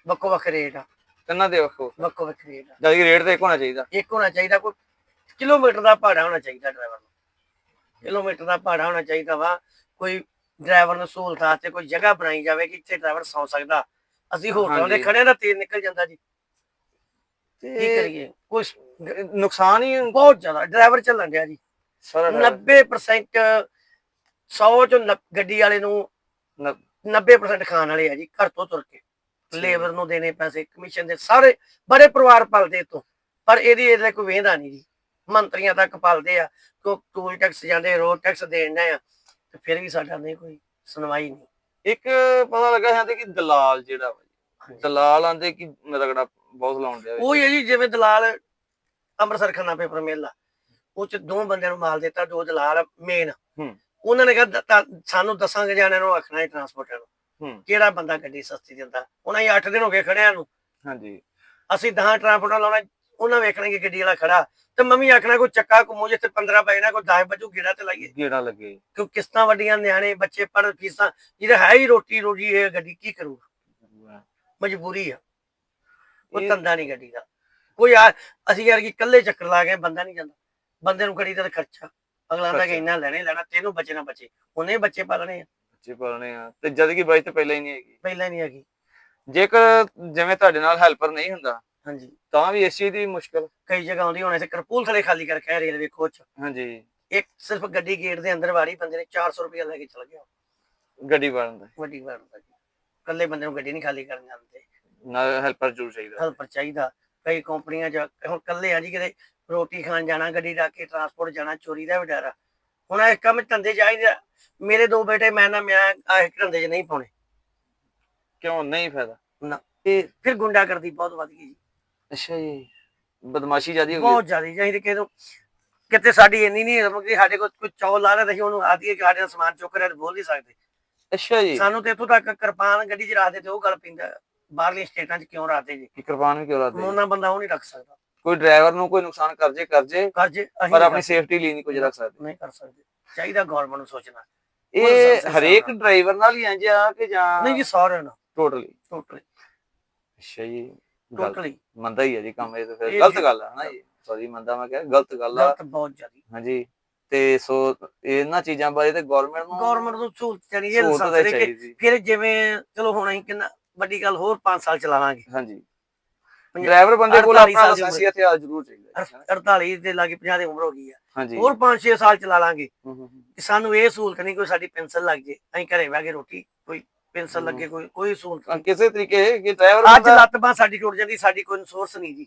ਵੱਖੋ ਵੱਖ ਰੇਟ ਆ। ਤਿੰਨਾਂ ਦੇ ਵੱਖੋ ਵੱਖੋ। ਵੱਖ ਰੇਟ ਆ। ਜਦ ਰੇਟ ਤੇ ਇੱਕ ਹੋਣਾ ਚਾਹੀਦਾ। ਇੱਕ ਹੋਣਾ ਚਾਹੀਦਾ ਕੋਈ ਕਿਲੋਮੀਟਰ ਦਾ ਭਾੜਾ ਹੋਣਾ ਚਾਹੀਦਾ ਡਰਾਈਵਰ ਨੂੰ। ਕਿਲੋਮੀਟਰ ਦਾ ਭਾੜਾ ਹੋਣਾ ਚਾਹੀਦਾ ਵਾ ਕੋਈ ਡਰਾਈਵਰ ਨੂੰ ਸਹੂਲਤਾਂ ਤੇ ਕੋਈ ਜਗ੍ਹਾ ਬਣਾਈ ਜਾਵੇ ਕਿ ਇੱਥੇ ਡਰਾਈਵਰ ਸੌ ਸਕਦਾ। ਅਸੀਂ ਹੋਟਲਾਂ ਦੇ। ਖੜਿਆਂ ਦਾ ਤੇਲ ਨਿਕਲ ਜਾਂਦਾ ਜੀ। ਕੀ ਕਰੀਏ? ਨੁਕਸਾਨ ਹੀ ਬਹੁਤ ਜ਼ਿਆਦਾ। ਡਰਾਈਵਰ ਚੱਲਣ ਡਿਆ ਜੀ। ਸਾਰਾ 90% 100 ਚੋਂ ਨੱਬ- ਗੱਡੀ ਵਾਲੇ ਨੂੰ ਨ- 90% ਖਾਣ ਵਾਲੇ ਆ ਜੀ ਘਰ ਤੋਂ ਤੁਰ ਕੇ। ਲੇਬਰ ਨੂੰ ਦੇਣੇ ਪੈਸੇ ਕਮਿਸ਼ਨ ਦੇ ਸਾਰੇ ਬੜੇ ਪਰਿਵਾਰ ਪਲਦੇ ਤੋਂ ਪਰ ਇਹਦੀ ਇਹਦੇ ਕੋਈ ਵੇਂਦਾ ਨਹੀਂ ਜੀ। ਮੰਤਰੀਆਂ ਤੱਕ ਪਲਦੇ ਆ ਕੋ ਟੂਲ ਟੈਕਸ ਜਾਂਦੇ ਰੋਡ ਟੈਕਸ ਦੇਣਾ ਆ। ਤੇ ਫਿਰ ਵੀ ਸਾਡਾ ਨਹੀਂ ਕੋਈ ਸੁਣਵਾਈ ਨਹੀਂ। ਇੱਕ ਪਤਾ ਲੱਗਾ ਜਾਂਦੇ ਕਿ ਦਲਾਲ ਜਿਹੜਾ। ਦਲਾਲ ਆਂਦੇ ਕਿ ਰਗੜਾ ਬਹੁਤ ਲਾਉਣ ਡਿਆ ਉਹ ਹੀ ਹੈ ਜੀ ਜਿਵੇਂ ਦਲਾਲ ਅੰਮ੍ਰਿਤਸਰ ਖੰਨਾ ਪੇਪਰ ਮਿਲ ਆ ਉਹ ਚ ਦੋ ਬੰਦਿਆਂ ਨੂੰ ਮਾਲ ਦਿੱਤਾ ਦੋ ਦਲਾਲ ਮੇਨ ਹੂੰ। ਉਹਨਾਂ ਨੇ ਕਿਹਾ ਤਾਂ ਸਾਨੂੰ ਦੱਸਾਂਗੇ ਜਾਣਿਆਂ ਨੂੰ ਆਖਣਾ ਹੈ ਟਰਾਂਸਪੋਰਟਰ ਨੂੰ। ਹੂੰ। ਕਿਹੜਾ ਬੰਦਾ ਗੱਡੀ ਸਸਤੀ ਦਿੰਦਾ? ਉਹਨਾਂ ਹੀ 8 ਦਿਨ ਹੋ ਗਏ ਖੜਿਆਂ ਨੂੰ। ਹਾਂਜੀ। ਅਸੀਂ 10 ਟਰਾਂਸਪੋਰਟਰ ਲਾਉਣਾ ਉਹਨਾਂ ਵੇਖਣਾ ਕਿ ਗੱਡੀ ਵਾਲਾ ਖੜਾ। ਤੇ ਮੰਮੀ ਆਖਣਾ ਕੋਈ ਚੱਕਾ ਘੁੰਮੋ ਜਿੱਥੇ 15 ਪੈਣਾ ਕੋਈ 10 ਵਜੂ ਗੇੜਾ ਤੇ ਲਾਈਏ। ਗੇੜਾ ਲੱਗੇ। ਕਿਉਂ ਕਿਸ਼ਤਾਂ ਵੱਡੀਆਂ ਨਿਆਣੇ ਬੱਚੇ ਪੜ੍ਹ ਫੀਸਾਂ ਜਿਹਦਾ ਹੈ ਹੀ ਰੋਟੀ ਰੋਜੀ ਇਹ ਗੱਡੀ ਕੀ ਕਰੂਗਾ। ਮਜਬੂਰੀ ਆ। ਇਹ- ਧੰਦਾ ਨਹੀਂ ਗੱਡੀ ਦਾ ਕੋਈ ਆ ਅਸੀਂ ਯਾਰ ਕੀ ਇਕੱਲੇ ਚੱਕਰ ਲਾ ਕੇ ਬੰਦਾ ਨਹੀਂ ਜਾਂਦਾ। ਬੰਦੇ ਨੂੰ ਗੱਡੀ ਦਾ ਤਾਂ ਖਰਚਾ। ਅਗਲਾ ਦਾ ਕਿ। ਇੰਨਾ ਲੈਣੇ ਲੈਣਾ ਤੈਨੂੰ ਬੱਚੇ ਨਾ ਬੱਚੇ। ਉਹਨੇ ਬੱਚੇ ਪਾਲਣੇ ਆ। ਬੱਚੇ ਪਾਲਣੇ ਆ। ਤੇ ਜਦ ਕਿ ਬਾਈ ਤੇ ਪਹਿਲਾਂ ਹੀ ਨਹੀਂ ਹੈਗੀ। ਪਹਿਲਾਂ ਨਹੀਂ ਹੈਗੀ। ਜੇਕਰ ਜਿਵੇਂ ਤੁਹਾਡੇ ਨਾਲ ਹੈਲਪਰ ਨਹੀਂ ਹੁੰਦਾ ਹਾਂਜੀ। ਤਾਂ ਵੀ ਇਸ ਚੀਜ਼ ਦੀ ਮੁਸ਼ਕਲ। ਕਈ ਜਗ੍ਹਾ ਆਉਂਦੀ ਹੁਣ ਇਸੇ ਕਰਪੂਲ ਥਲੇ ਖਾਲੀ ਕਰਕੇ ਆਏ ਰੇਲਵੇ ਕੋਚ ਹਾਂਜੀ। ਇੱਕ ਸਿਰਫ ਗੱਡੀ ਗੇਟ ਦੇ ਅੰਦਰ ਵਾੜੀ ਬੰਦੇ ਨੇ 400 ਰੁਪਏ ਲੈ ਕੇ ਚਲ ਗਿਆ। ਗੱਡੀ ਵਾਰਨ ਦਾ। ਵੱਡੀ ਵਾਰ ਦਾ ਜੀ। ਇਕੱਲੇ ਬੰਦੇ ਨੂੰ ਗੱਡੀ ਨਹੀਂ ਖਾਲੀ ਕਰਨ ਜਾਂਦੇ। ਨਾਲ ਹੈਲਪਰ ਜ਼ਰੂਰ ਚਾਹੀਦਾ। ਹੈਲਪਰ ਚਾਹੀਦਾ। ਕਈ ਕੰਪਨੀਆਂ ਚ ਹੁਣ ਇਕੱਲੇ ਆ ਜੀ ਕਿਤੇ ਰੋਟੀ ਖਾਣ ਜਾਣਾ ਗੱਡੀ ਰੱਖ ਕੇ ਟਰਾਂਸਪੋਰਟ ਜਾਣਾ ਚੋਰੀ ਦਾ ਵੀ ਡਰ ਆ ਹੁਣ ਇਹ ਕੰਮ ਧੰਦੇ ਚਾਹੀਦੇ ਮੇਰੇ ਦੋ ਬੇਟੇ ਮੈਂ ਨਾ ਮੈਂ ਆਹ ਧੰਦੇ 'ਚ ਨਹੀਂ ਪਾਉਣੇ। ਕਿਉਂ? ਨਹੀਂ ਫਾਇਦਾ। ਨਾ। ਇਹ ਫਿਰ ਗੁੰਡਾਗਰਦੀ ਬਹੁਤ ਵੱਧ ਗਈ ਜੀ। ਅੱਛਾ ਜੀ। ਬਦਮਾਸ਼ੀ ਜਿਆਦੀ ਹੋ ਬਹੁਤ ਜ਼ਿਆਦਾ। ਚਾਹੀਦੀ ਕਿ ਇਹਨੂੰ ਕਿਤੇ ਸਾਡੀ ਇੰਨੀ ਨਹੀਂ ਰਮਕ ਕਿ ਸਾਡੇ ਕੋਲ ਕੋਈ ਚੌਲ ਲਾ ਰਿਹਾ ਤਾਂ ਅਸੀਂ ਉਹਨੂੰ ਆਦੀ ਸਾਡੇ ਨਾਲ ਸਮਾਨ ਚੁੱਕ ਰਿਹਾ ਤੇ ਬੋਲ ਨਹੀਂ ਸਕਦੇ। ਗਈ ਅੱਛਾ ਜੀ। ਸਾਨੂੰ ਤੇ ਇੱਥੋਂ ਤੱਕ ਕਿਰਪਾਨ ਗੱਡੀ 'ਚ ਰੱਖਦੇ ਤੇ ਉਹ ਗੱਲ ਪੈਂਦਾ। ਬਾਹਰਲੀ ਸਟੇਟਾਂ 'ਚ ਕਿਉਂ ਰੱਖਦੇ ਜੀ? ਕਿ ਕਿਰਪਾਨ ਵੀ ਕਿਉਂ ਲਾਦੇ ਮੋਨਾ ਬੰਦਾ ਉਹ ਨਹੀਂ ਰੱਖ ਸਕਦਾ। ਕੋਈ ਡਰਾਈਵਰ ਨੂੰ ਕੋਈ ਨੁਕਸਾਨ ਕਰ ਜੇ ਕਰ ਜੇ ਕਰ ਜੇ ਅਸੀਂ ਪਰ ਨਹੀਂ ਆਪਣੀ ਸੇਫਟੀ ਲਈ ਨਹੀਂ ਕੁਝ ਰੱਖ ਸਕਦੇ। ਨਹੀਂ ਕਰ ਸਕਦੇ। ਚਾਹੀਦਾ ਗਵਰਨਮੈਂਟ ਨੂੰ ਸੋਚਣਾ। ਇਹ ਹਰੇਕ ਡਰਾਈਵਰ ਨਾਲ ਹੀ ਇੰਜ ਆ ਕਿ ਜਾਂ ਨਹੀਂ ਜੀ ਸਾਰਿਆਂ ਨਾਲ। ਟੋਟਲੀ ਟੋਟਲੀ ਅੱਛਾ ਜੀ ਗੱਲ ਟੋਟਲੀ ਮੰਦਾ ਹੀ ਹੈ ਜੀ ਕੰਮ ਇਹ ਤਾਂ ਫਿਰ ਇਹ ਗਲਤ ਜੀ- ਗੱਲ ਹੈ ਨਾ ਜੀ? ਸੌਰੀ ਮੰਦਾ ਮੈਂ ਕਿਹਾ ਗਲਤ ਗੱਲ ਆ। ਗਲਤ ਬਹੁਤ ਜ਼ਿਆਦੀ। ਹਾਂਜੀ। ਤੇ ਸੋ ਇਹਨਾਂ ਚੀਜ਼ਾਂ ਬਾਰੇ ਤੇ ਗਵਰਨਮੈਂਟ ਨੂੰ ਗਵਰਨਮੈਂਟ ਨੂੰ ਸਹੂਲਤ ਚਾਹੀਦੀ ਹੈ ਸਹੂਲਤ ਤਾਂ ਲਾਇਸੈਂਸ ਦੇ ਕੇ ਚਾਹੀਦੀ। ਫਿਰ ਜਿਵੇਂ ਚਲੋ ਹੁਣ ਅਸੀਂ ਕਿੰਨਾ ਵੱਡੀ ਗੱਲ ਹੋਰ 5 ਸਾਲ ਚਲਾਵਾਂਗੇ। ਹਾਂਜੀ। ਡਰਾਈਵਰ ਬੰਦੇ ਕੋਲ 48 ਆਪਣਾ। ਲਾਇਸੈਂਸ ਹਥਿਆਰ ਜ਼ਰੂਰ ਚਾਹੀਦਾ ਹੈ। 48 ਦੇ ਲਾਗੇ 50 ਦੀ ਉਮਰ ਹੋ ਗਈ ਆ। ਹੋਰ 5-6 ਸਾਲ ਚਲਾ ਲਾਂਗੇ। ਕਿ ਸਾਨੂੰ ਇਹ ਸਹੂਲਤ ਨਹੀਂ ਕੋਈ ਸਾਡੀ ਪੈਨਸ਼ਨ ਲੱਗ ਜੇ ਅਸੀਂ ਘਰੇ ਬਹਿ ਕੇ ਰੋਟੀ ਕੋਈ ਪੈਨਸ਼ਨ। ਲੱਗੇ ਕੋਈ ਕੋਈ ਸਹੂਲਤ ਕਿਸੇ ਤਰੀਕੇ ਕਿ ਡਰਾਈਵਰ ਅੱਜ ਲੱਤ ਬਾਂਹ ਸਾਡੀ ਟੁੱਟ ਜਾਂਦੀ ਸਾਡੀ ਕੋਈ ਸੋਰਸ ਨਹੀਂ ਜੀ।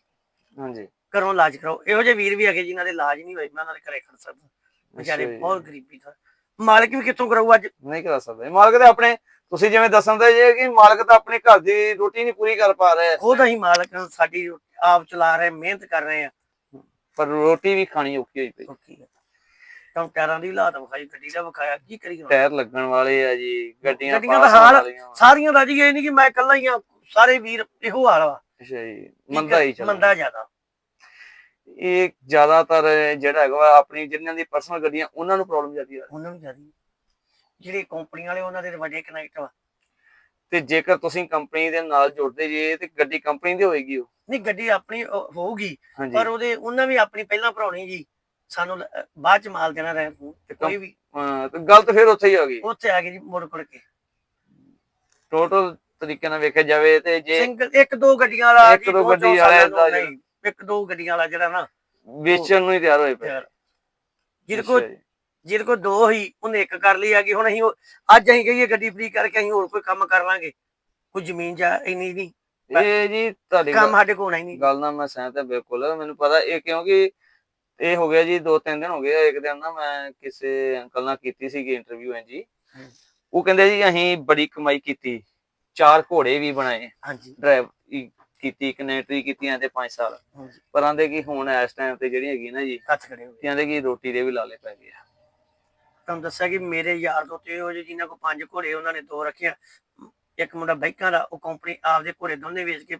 ਹਾਂਜੀ। ਘਰੋਂ ਇਲਾਜ ਕਰਾਓ। ਇਹੋ ਜਿਹੇ ਵੀਰ ਵੀ ਹੈਗੇ ਜਿਨ੍ਹਾਂ ਦੇ ਇਲਾਜ ਨਹੀਂ ਹੋਏ ਮੈਂ ਉਹਨਾਂ ਦੇ ਘਰੇ ਖੜ ਸਕਦਾ। ਵਿਚਾਰੇ। ਬਹੁਤ ਗਰੀਬੀ ਦਾ। ਮਾਲਕ ਵੀ ਕਿੱਥੋਂ ਕਰਾਊ ਅੱਜ? ਨਹੀਂ ਕਰਾ ਸਕਦੇ। ਮਾਲਕ ਤੇ ਆਪਣੇ ਤੁਸੀਂ ਜਿਵੇਂ ਦੱਸਣ ਦੇ ਜੇ ਕਿ ਮਾਲਕ ਤਾਂ ਆਪਣੇ ਘਰ ਦੀ ਰੋਟੀ ਨਹੀਂ ਪੂਰੀ ਕਰ ਪਾ ਰਿਹਾ। ਖੁਦ ਅਸੀਂ ਮਾਲਕ ਹਾਂ, ਸਾਡੀ ਆਪ ਚਲਾ ਰਹੇ ਮਿਹਨਤ ਕਰ ਰਹੇ ਆ। ਪਰ ਰੋਟੀ ਵੀ ਖਾਣੀ ਔਖੀ ਹੋਈ ਪਈ। ਔਖੀ ਹੈ ਤਾਂ ਟਾਇਰਾਂ ਦੀ ਹਾਲਾਤ ਵਿਖਾਈ ਗੱਡੀ ਦਾ ਵਿਖਾਇਆ ਕੀ ਕਰੀਏ? ਟਾਇਰ ਲੱਗਣ ਵਾਲੇ ਆ ਜੀ ਗੱਡੀਆਂ ਗੱਡੀਆਂ ਦਾ ਹਾਲ। ਸਾਰੀਆਂ ਦਾ ਜੀ ਇਹ ਨਹੀਂ ਕਿ ਮੈਂ ਇਕੱਲਾ ਹੀ ਆ ਸਾਰੇ ਵੀਰ ਇਹੋ ਹਾਲ ਵਾ। ਅੱਛਾ ਜੀ ਮੰਦਾ ਹੀ ਚੱਲ ਮੰਦਾ ਜ਼ਿਆਦਾ। ਇਹ ਜ਼ਿਆਦਾਤਰ ਜਿਹੜਾ ਹੈਗਾ ਆਪਣੀ ਜਿਨ੍ਹਾਂ ਦੀ ਪਰਸਨਲ ਗੱਡੀਆਂ ਉਹਨਾਂ ਨੂੰ ਪ੍ਰੋਬਲਮ ਜਾਂਦੀ ਹੈ ਉਹਨਾਂ ਨੂੰ ਜ਼ਿਆਦੀ। ਜਿਹੜੇ ਕੰਪਨੀ ਵਾਲੇ ਉਹਨਾਂ ਦੇ ਵੱਡੇ ਕਨੈਕਟ ਵਾ ਤੇ ਜੇਕਰ ਤੁਸੀਂ ਕੰਪਨੀ ਦੇ ਨਾਲ ਜੁੜਦੇ ਜੇ ਤੇ ਗੱਡੀ ਕੰਪਨੀ ਦੀ ਹੋਏਗੀ ਉਹ। ਨਹੀਂ ਗੱਡੀ ਆਪਣੀ ਹੋਊਗੀ ਪਰ ਉਹਦੇ ਉਹਨਾਂ ਵੀ ਆਪਣੀ ਪਹਿਲਾਂ ਭਰਾਉਣੀ ਜੀ। ਸਾਨੂੰ ਬਾਅਦ ਚ ਮਾਲ ਦੇਣਾ ਰਹੇ ਕੋਈ ਵੀ। ਤੇ ਗੱਲ ਤਾਂ ਫਿਰ ਉੱਥੇ ਹੀ ਆ ਗਈ। ਉੱਥੇ ਆ ਗਈ ਜੀ ਮੁੜ ਕੁੜ ਕੇ। ਟੋਟਲ ਤਰੀਕੇ ਨਾਲ ਵੇਖਿਆ ਜਾਵੇ ਤੇ ਜੇ ਸਿੰਗਲ ਇੱਕ ਦੋ ਗੱਡੀਆਂ ਵਾਲਾ ਇੱਕ ਦੋ ਗੱਡੀ ਵਾਲਾ ਇੱਕ ਦੋ ਗੱਡੀਆਂ ਵਾਲਾ ਜਿਹੜਾ ਨਾ ਵੇਚਣ ਨੂੰ ਹੀ ਤਿਆਰ ਹੋਏ ਪਏ। ਜਿਹਦੇ ਜੀ। ਜਿਹਦੇ ਕੋਲ ਦੋ ਹੀ ਉਹਨੇ ਇੱਕ ਕਰ ਲਈ ਆ ਗਈ ਹੁਣ ਅਸੀਂ ਅੱਜ ਅਸੀਂ ਕਹੀਏ ਗੱਡੀ ਫ੍ਰੀ ਕਰਕੇ ਅਸੀਂ ਹੋਰ ਕੋਈ ਕੰਮ ਕਰ ਲਾਂਗੇ। ਕੋਈ ਜ਼ਮੀਨ ਜਾ ਇੰਨੀ ਨਹੀਂ ਇਹ ਜੀ ਤੁਹਾਡੀ ਕੰਮ ਸਾਡੇ ਕੋਲ ਨਹੀਂ ਗੱਲ ਨਾਲ ਮੈਂ ਸਹਿਮਤ ਹਾਂ ਬਿਲਕੁਲ। ਮੈਨੂੰ ਪਤਾ ਇਹ ਕਿਉਂਕਿ ਇਹ ਹੋ ਗਿਆ ਜੀ ਦੋ ਤਿੰਨ ਦਿਨ ਹੋ ਗਏ। ਇੱਕ ਦਿਨ ਨਾ ਮੈਂ ਕਿਸੇ ਅੰਕਲ ਨਾਲ ਕੀਤੀ ਸੀਗੀ ਇੰਟਰਵਿਊ ਐ ਜੀ। ਉਹ ਕਹਿੰਦੇ ਜੀ ਅਸੀਂ ਬੜੀ ਕਮਾਈ ਕੀਤੀ। ਚਾਰ ਘੋੜੇ ਵੀ ਬਣਾਏ। ਹਾਂਜੀ। ਡਰਾਈਵ ਕੀਤੀ ਕਨੈਕਟਰੀ ਕੀਤੀਆਂ ਤੇ 5 ਸਾਲ। ਹਾਂਜੀ। ਪਰ ਆਂਦੇ ਕਿ ਹੁਣ ਇਸ ਟਾਈਮ ਤੇ ਜਿਹੜੀ ਹੈਗੀ ਨਾ ਜੀ ਹੱਥ ਖੜੇ ਹੋ ਗਏ। ਕਹਿੰਦੇ ਕਿ ਰੋਟੀ ਦੇ ਵੀ ਲਾਲੇ ਪੈ ਗਏ ਆ। ਤੁਹਾਨੂੰ ਦੱਸਿਆ ਕਿ ਮੇਰੇ ਯਾਰ ਦੋ ਤੇ ਉਹ ਜਿਨ੍ਹਾਂ ਕੋਲ ਪੰਜ ਘੋੜੇ ਉਹਨਾਂ ਨੇ ਦੋ ਰੱਖਿਆ। ਇੱਕ ਮੁੰਡਾ ਬਾਈਕਾਂ ਦਾ ਉਹ ਕੰਪਨੀ ਆਪਦੇ ਘੋੜੇ ਦੋਨੇ ਵੇਚ ਕੇ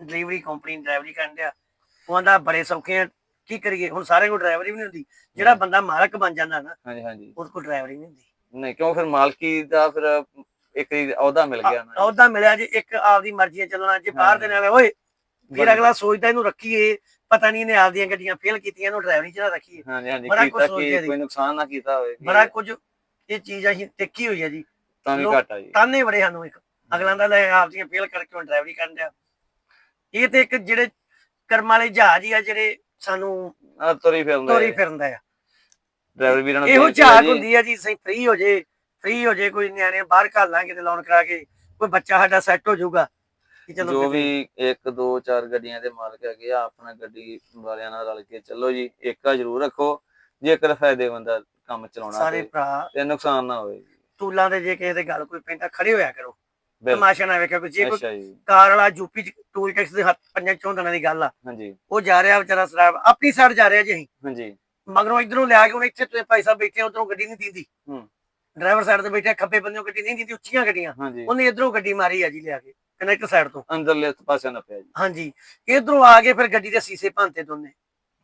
ਡਿਲੀਵਰੀ ਕੰਪਨੀ ਡਰਾਈਵਰੀ ਕਰਨ ਡਿਆ। ਉਹ ਆਂਦਾ ਬੜੇ ਸੌਖੇ ਆ ਕੀ ਕਰੀਏ? ਹੁਣ ਸਾਰੇ ਕੋਲ ਡਰਾਈਵਰੀ ਵੀ ਨਹੀਂ ਹੁੰਦੀ। ਜਿਹੜਾ ਬੰਦਾ ਮਾਲਕ ਬਣ ਜਾਂਦਾ ਨਾ ਹਾਂਜੀ ਹਾਂਜੀ। ਉਹਦੇ ਕੋਲ ਡਰਾਈਵਰੀ ਨਹੀਂ ਹੁੰਦੀ। ਨਹੀਂ ਕਿਉਂ? ਫਿਰ ਮਾਲਕੀ ਦਾ ਫਿਰ ਇੱਕ ਹੀ ਅਹੁਦਾ ਮਿਲ ਗਿਆ ਨਾ। ਉਹਦਾ ਮਿਲਿਆ ਜੇ ਇੱਕ ਆਪਦੀ ਮਰਜ਼ੀ ਨਾਲ ਚੱਲਣਾ ਜੇ ਬਾਹਰ ਦੇ ਨਾਲ ਓਏ ਫਿਰ ਅਗਲਾ ਸੋਚਦਾ ਇਹਨੂੰ ਰੱਖੀਏ ਪਤਾ ਨਹੀਂ ਇਹਨੇ ਆਪਦੀਆਂ ਗੱਡੀਆਂ ਫੇਲ ਕੀਤੀਆਂ ਇਹਨੂੰ ਡਰਾਈਵਰੀ ਚ ਨਾ ਰੱਖੀਏ। ਹਾਂਜੀ ਹਾਂਜੀ ਕੀਤਾ ਕਿ। ਕੋਈ ਨੁਕਸਾਨ ਨਾ ਕੀਤਾ ਹੋਵੇ ਬੜਾ ਕੁਝ ਇਹ ਚੀਜ਼ ਅਸੀਂ ਦੇਖੀ ਹੋਈ ਹੈ ਜੀ। ਤਾਂ ਵੀ ਘਾਟਾ ਜੀ। ਤਾਨੇ ਬੜੇ ਸਾਨੂੰ ਇੱਕ। ਅਗਲਾਂ ਦਾ ਲੈ ਆਪਦੀਆਂ ਫੇਲ ਕਰਕੇ ਹੁਣ ਡਰਾਈਵਰੀ ਕਰਨ ਡਿਆ ਇਹ ਤੇ ਇੱਕ ਜਿਹੜੇ ਕਰਮ ਵਾਲੇ ਜਹਾਜ਼ ਹੀ ਆ ਜਿਹੜੇ ਸਾਨੂੰ ਤੁਰੀ ਫਿਰਦਾ ਤੋਰੀ ਫਿਰਦਾ ਆ। ਡਰਾਈਵਰ ਵੀਰਾਂ ਨੂੰ ਇਹੋ ਬੇਨਤੀ ਆ ਝਾਕ ਜੀ, ਹੁੰਦੀ ਆ ਜੀ ਸਹੀ ਫ੍ਰੀ ਹੋ ਜੇ। ਫ੍ਰੀ ਹੋ ਜੇ ਕੋਈ ਨਿਆਣੇ ਬਾਹਰ ਘੱਲ ਲਾਂਗੇ ਤੇ ਲੋਨ ਕਰਾ ਕੇ ਕੋਈ ਬੱਚਾ ਸਾਡਾ ਸੈੱਟ ਹੋ ਜਾਊਗਾ। ਕਿ ਚਲੋ ਜੋ ਵੀ ਇੱਕ ਦੋ ਚਾਰ ਗੱਡੀਆਂ ਦੇ ਮਾਲਕ ਹੈਗੇ ਆ ਆਪਣਾ ਗੱਡੀ ਵਾਲਿਆਂ ਨਾਲ ਰਲ ਕੇ ਚੱਲੋ ਜੀ ਏਕਾ ਜ਼ਰੂਰ ਰੱਖੋ। ਜੇਕਰ ਫਾਇਦੇਮੰਦ ਕੰਮ ਚਲਾਉਣਾ ਸਾਰੇ ਤੇ ਭਰਾ ਤੇ ਨੁਕਸਾਨ ਨਾ ਹੋਵੇ। ਟੂਲਾਂ ਦੇ ਜੇ ਕਿਸੇ ਦੇ ਗੱਲ ਕੋਈ ਪੈਂਦਾ ਖੜੇ ਹੋਇਆ ਕਰੋ। ਤਮਾਸ਼ਾ ਨਾ ਵੇਖਿਆ ਕੋਈ ਜੇ ਕੋਈ ਕਾਰ ਵਾਲਾ ਯੂਪੀ ਚ ਟੂਲ ਟੈਕਸ ਦੇ ਹੱਥ ਪੰਜਾਂ ਚੋਂ ਦਿਨਾਂ ਦੀ ਗੱਲ ਆ ਹਾਂਜੀ। ਉਹ ਜਾ ਰਿਹਾ ਵਿਚਾਰਾ ਸ਼ਰਾਬ ਆਪਣੀ ਸਾਈਡ ਜਾ ਰਿਹਾ ਜੀ ਅਸੀਂ। ਹਾਂਜੀ। ਮਗਰੋਂ ਇਧਰੋਂ ਲਿਆ ਕੇ ਹੁਣ ਇੱਥੇ ਤੁਸੀਂ ਭਾਈ ਸਾਹਿਬ ਬੈਠੇ ਉਧਰੋਂ ਗੱਡੀ ਨਹੀਂ ਦਿੰਦੀ। ਹੂੰ। ਡਰਾਈਵਰ ਸਾਈਡ ਤੇ ਬੈਠਾ ਖੱਬੇ ਬੰਨਿਓ ਗੱਡੀ ਨਹੀਂ ਦਿੰਦੀ ਉੱਚੀਆਂ ਗੱਡੀਆਂ। ਹਾਂਜੀ। ਉਹਨੇ ਇਧਰੋਂ ਗੱਡੀ ਮਾਰੀ ਆ ਜੀ ਲਿਆ ਕੇ ਕਨੈਕਟ ਸਾਈਡ ਤੋਂ। ਅੰਦਰਲੇ ਪਾਸੇ ਨਾ ਪਿਆ ਜੀ। ਹਾਂਜੀ। ਇਧਰੋਂ ਆ ਕੇ ਫਿਰ ਗੱਡੀ ਦੇ ਸੀਸੇ ਭੰਤੇ ਦੋਨੇ।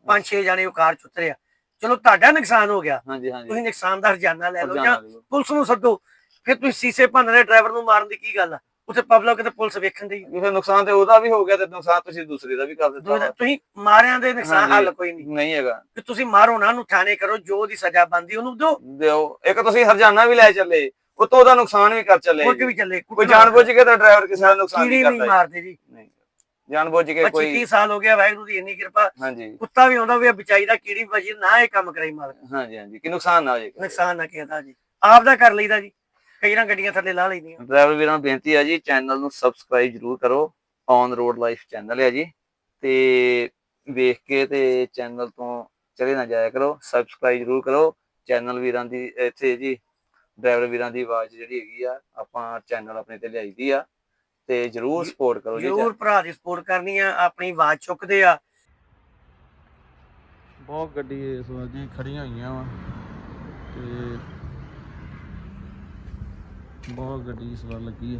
ਪੰਜ ਛੇ ਜਾਣੇ ਉਹ ਕਾਰ ਚ ਉਤਰਿਆ। ਚਲੋ ਤੁਹਾਡਾ ਨੁਕਸਾਨ ਹੋ ਗਿਆ। ਹਾਂਜੀ ਹਾਂਜੀ। ਤੁਸੀਂ ਨੁਕਸਾਨ ਦਾ ਹਰਜਾਨਾ ਲੈ ਲਓ ਜੀ। ਪੁਲਿਸ ਨੂੰ ਸੱਦੋ। ਫਿਰ ਤੁਸੀਂ ਸੀਸੇ ਭੰਨ ਰਹੇ ਡਰਾਈਵਰ ਨੂੰ ਮਾਰਨ ਦੀ ਕੀ ਗੱਲ ਆ? ਉੱਥੇ ਪਬਲਿਕ ਤੇ ਪੁਲਿਸ ਵੇਖਣ ਦੀ। ਫਿਰ ਨੁਕਸਾਨ ਤੇ ਉਹਦਾ ਵੀ ਹੋ ਗਿਆ ਤੇ ਨੁਕਸਾਨ ਤੁਸੀਂ ਦੂਸਰੇ ਦਾ ਵੀ ਕਰ ਦਿੱਤਾ ਵਾ। ਤੁਸੀਂ ਮਾਰਿਆਂ ਦੇ ਨੁਕਸਾਨ। ਹੱਲ ਕੋਈ ਨਹੀਂ। ਨਹੀਂ ਹੈਗਾ। ਕਿ ਤੁਸੀਂ ਮਾਰੋ ਨਾ ਉਹਨੂੰ ਥਾਣੇ ਕਰੋ ਜੋ ਉਹਦੀ ਸਜ਼ਾ ਬੰਦੀ ਉਹਨੂੰ ਦਿਓ। ਦਿਓ। ਇੱਕ ਤੁਸੀਂ ਹਰਜਾਨਾ ਵੀ ਲੈ ਚੱਲੇ ਉਤੋਂ ਉਹਦਾ ਨੁਕਸਾਨ ਵੀ ਕਰ ਚੱਲੇ। ਕੁੱਟ ਜੀ। ਵੀ ਚੱਲੇ ਕੋਈ ਜਾਣਬੁੱਝ ਕੇ ਤਾਂ ਡਰਾਈਵਰ ਕਿਸੇ ਦਾ ਨੁਕਸਾਨ ਕੀੜੀ ਨਹੀਂ ਵੀ ਕਰਦਾ। ਮਾਰਦੇ ਜੀ। ਜੀ। ਨਹੀਂ ਜਾਣਬੁੱਝ ਕੇ 25 ਕੋਈ 30 ਸਾਲ ਹੋ ਗਿਆ ਵਾਹਿਗੁਰੂ ਦੀ ਇੰਨੀ ਕਿਰਪਾ। ਹਾਂਜੀ। ਕੁੱਤਾ ਵੀ ਆਉਂਦਾ ਵੀ ਵਿਚਾਈ ਦਾ ਕੀੜੀ ਵਜੀ ਨਾ ਇਹ ਕੰਮ ਕਰਾਈ ਮਾਲਕ। ਹਾਂਜੀ ਹਾਂਜੀ। ਕਿ ਨੁਕਸਾਨ ਨਾ ਹੋ ਜਾਏ ਨੁਕਸਾਨ ਨਾ ਕੀਤਾ ਜੀ। ਆਪ ਦਾ ਕਰ ਲਈਦਾ ਜੀ। ਕਈ ਨਾ ਗੱਡੀਆਂ ਥੱਲੇ ਲਾ ਲਈਦੀਆਂ ਡਰਾਈਵਰ ਵੀਰਾਂ ਨੂੰ ਬੇਨਤੀ ਹੈ ਜੀ ਚੈਨਲ ਨੂੰ ਸਬਸਕ੍ਰਾਈਬ ਜਰੂਰ ਕਰੋ। ਔਨ ਰੋਡ ਲਾਈਫ ਚੈਨਲ ਹੈ ਜੀ। ਤੇ ਵੇਖ ਕੇ ਤੇ ਚੈਨਲ ਤੋਂ ਚਲੇ ਨਾ ਜਾਇਆ ਕਰੋ। ਸਬਸਕ੍ਰਾਈਬ ਜਰੂਰ ਕਰੋ। ਚੈਨਲ ਵੀਰਾਂ ਦੀ ਇੱਥੇ ਜੀ ਡਰਾਈਵਰ ਵੀਰਾਂ ਦੀ ਆਵਾਜ਼ ਜਿਹੜੀ ਹੈਗੀ ਆ ਆਪਾਂ ਚੈਨਲ ਆਪਣੇ ਤੇ ਲਿਆਈਦੀ ਆ। ਤੇ ਜਰੂਰ ਸਪੋਰਟ ਕਰੋ ਜੀ ਜ਼ਰੂਰ ਭਰਾ ਦੀ ਸਪੋਰਟ ਕਰਨੀ ਆ ਆਪਣੀ ਆਵਾਜ਼ ਚੁੱਕਦੇ ਆ। ਬਹੁਤ ਗੱਡੀ ਇਸ ਵਾਰ ਜੀ ਖੜੀਆਂ ਹੋਈਆਂ ਵਾ। ਤੇ ਬਹੁਤ ਗੱਡੀ ਇਸ ਵਾਰ ਲੱਗੀ ਹੈ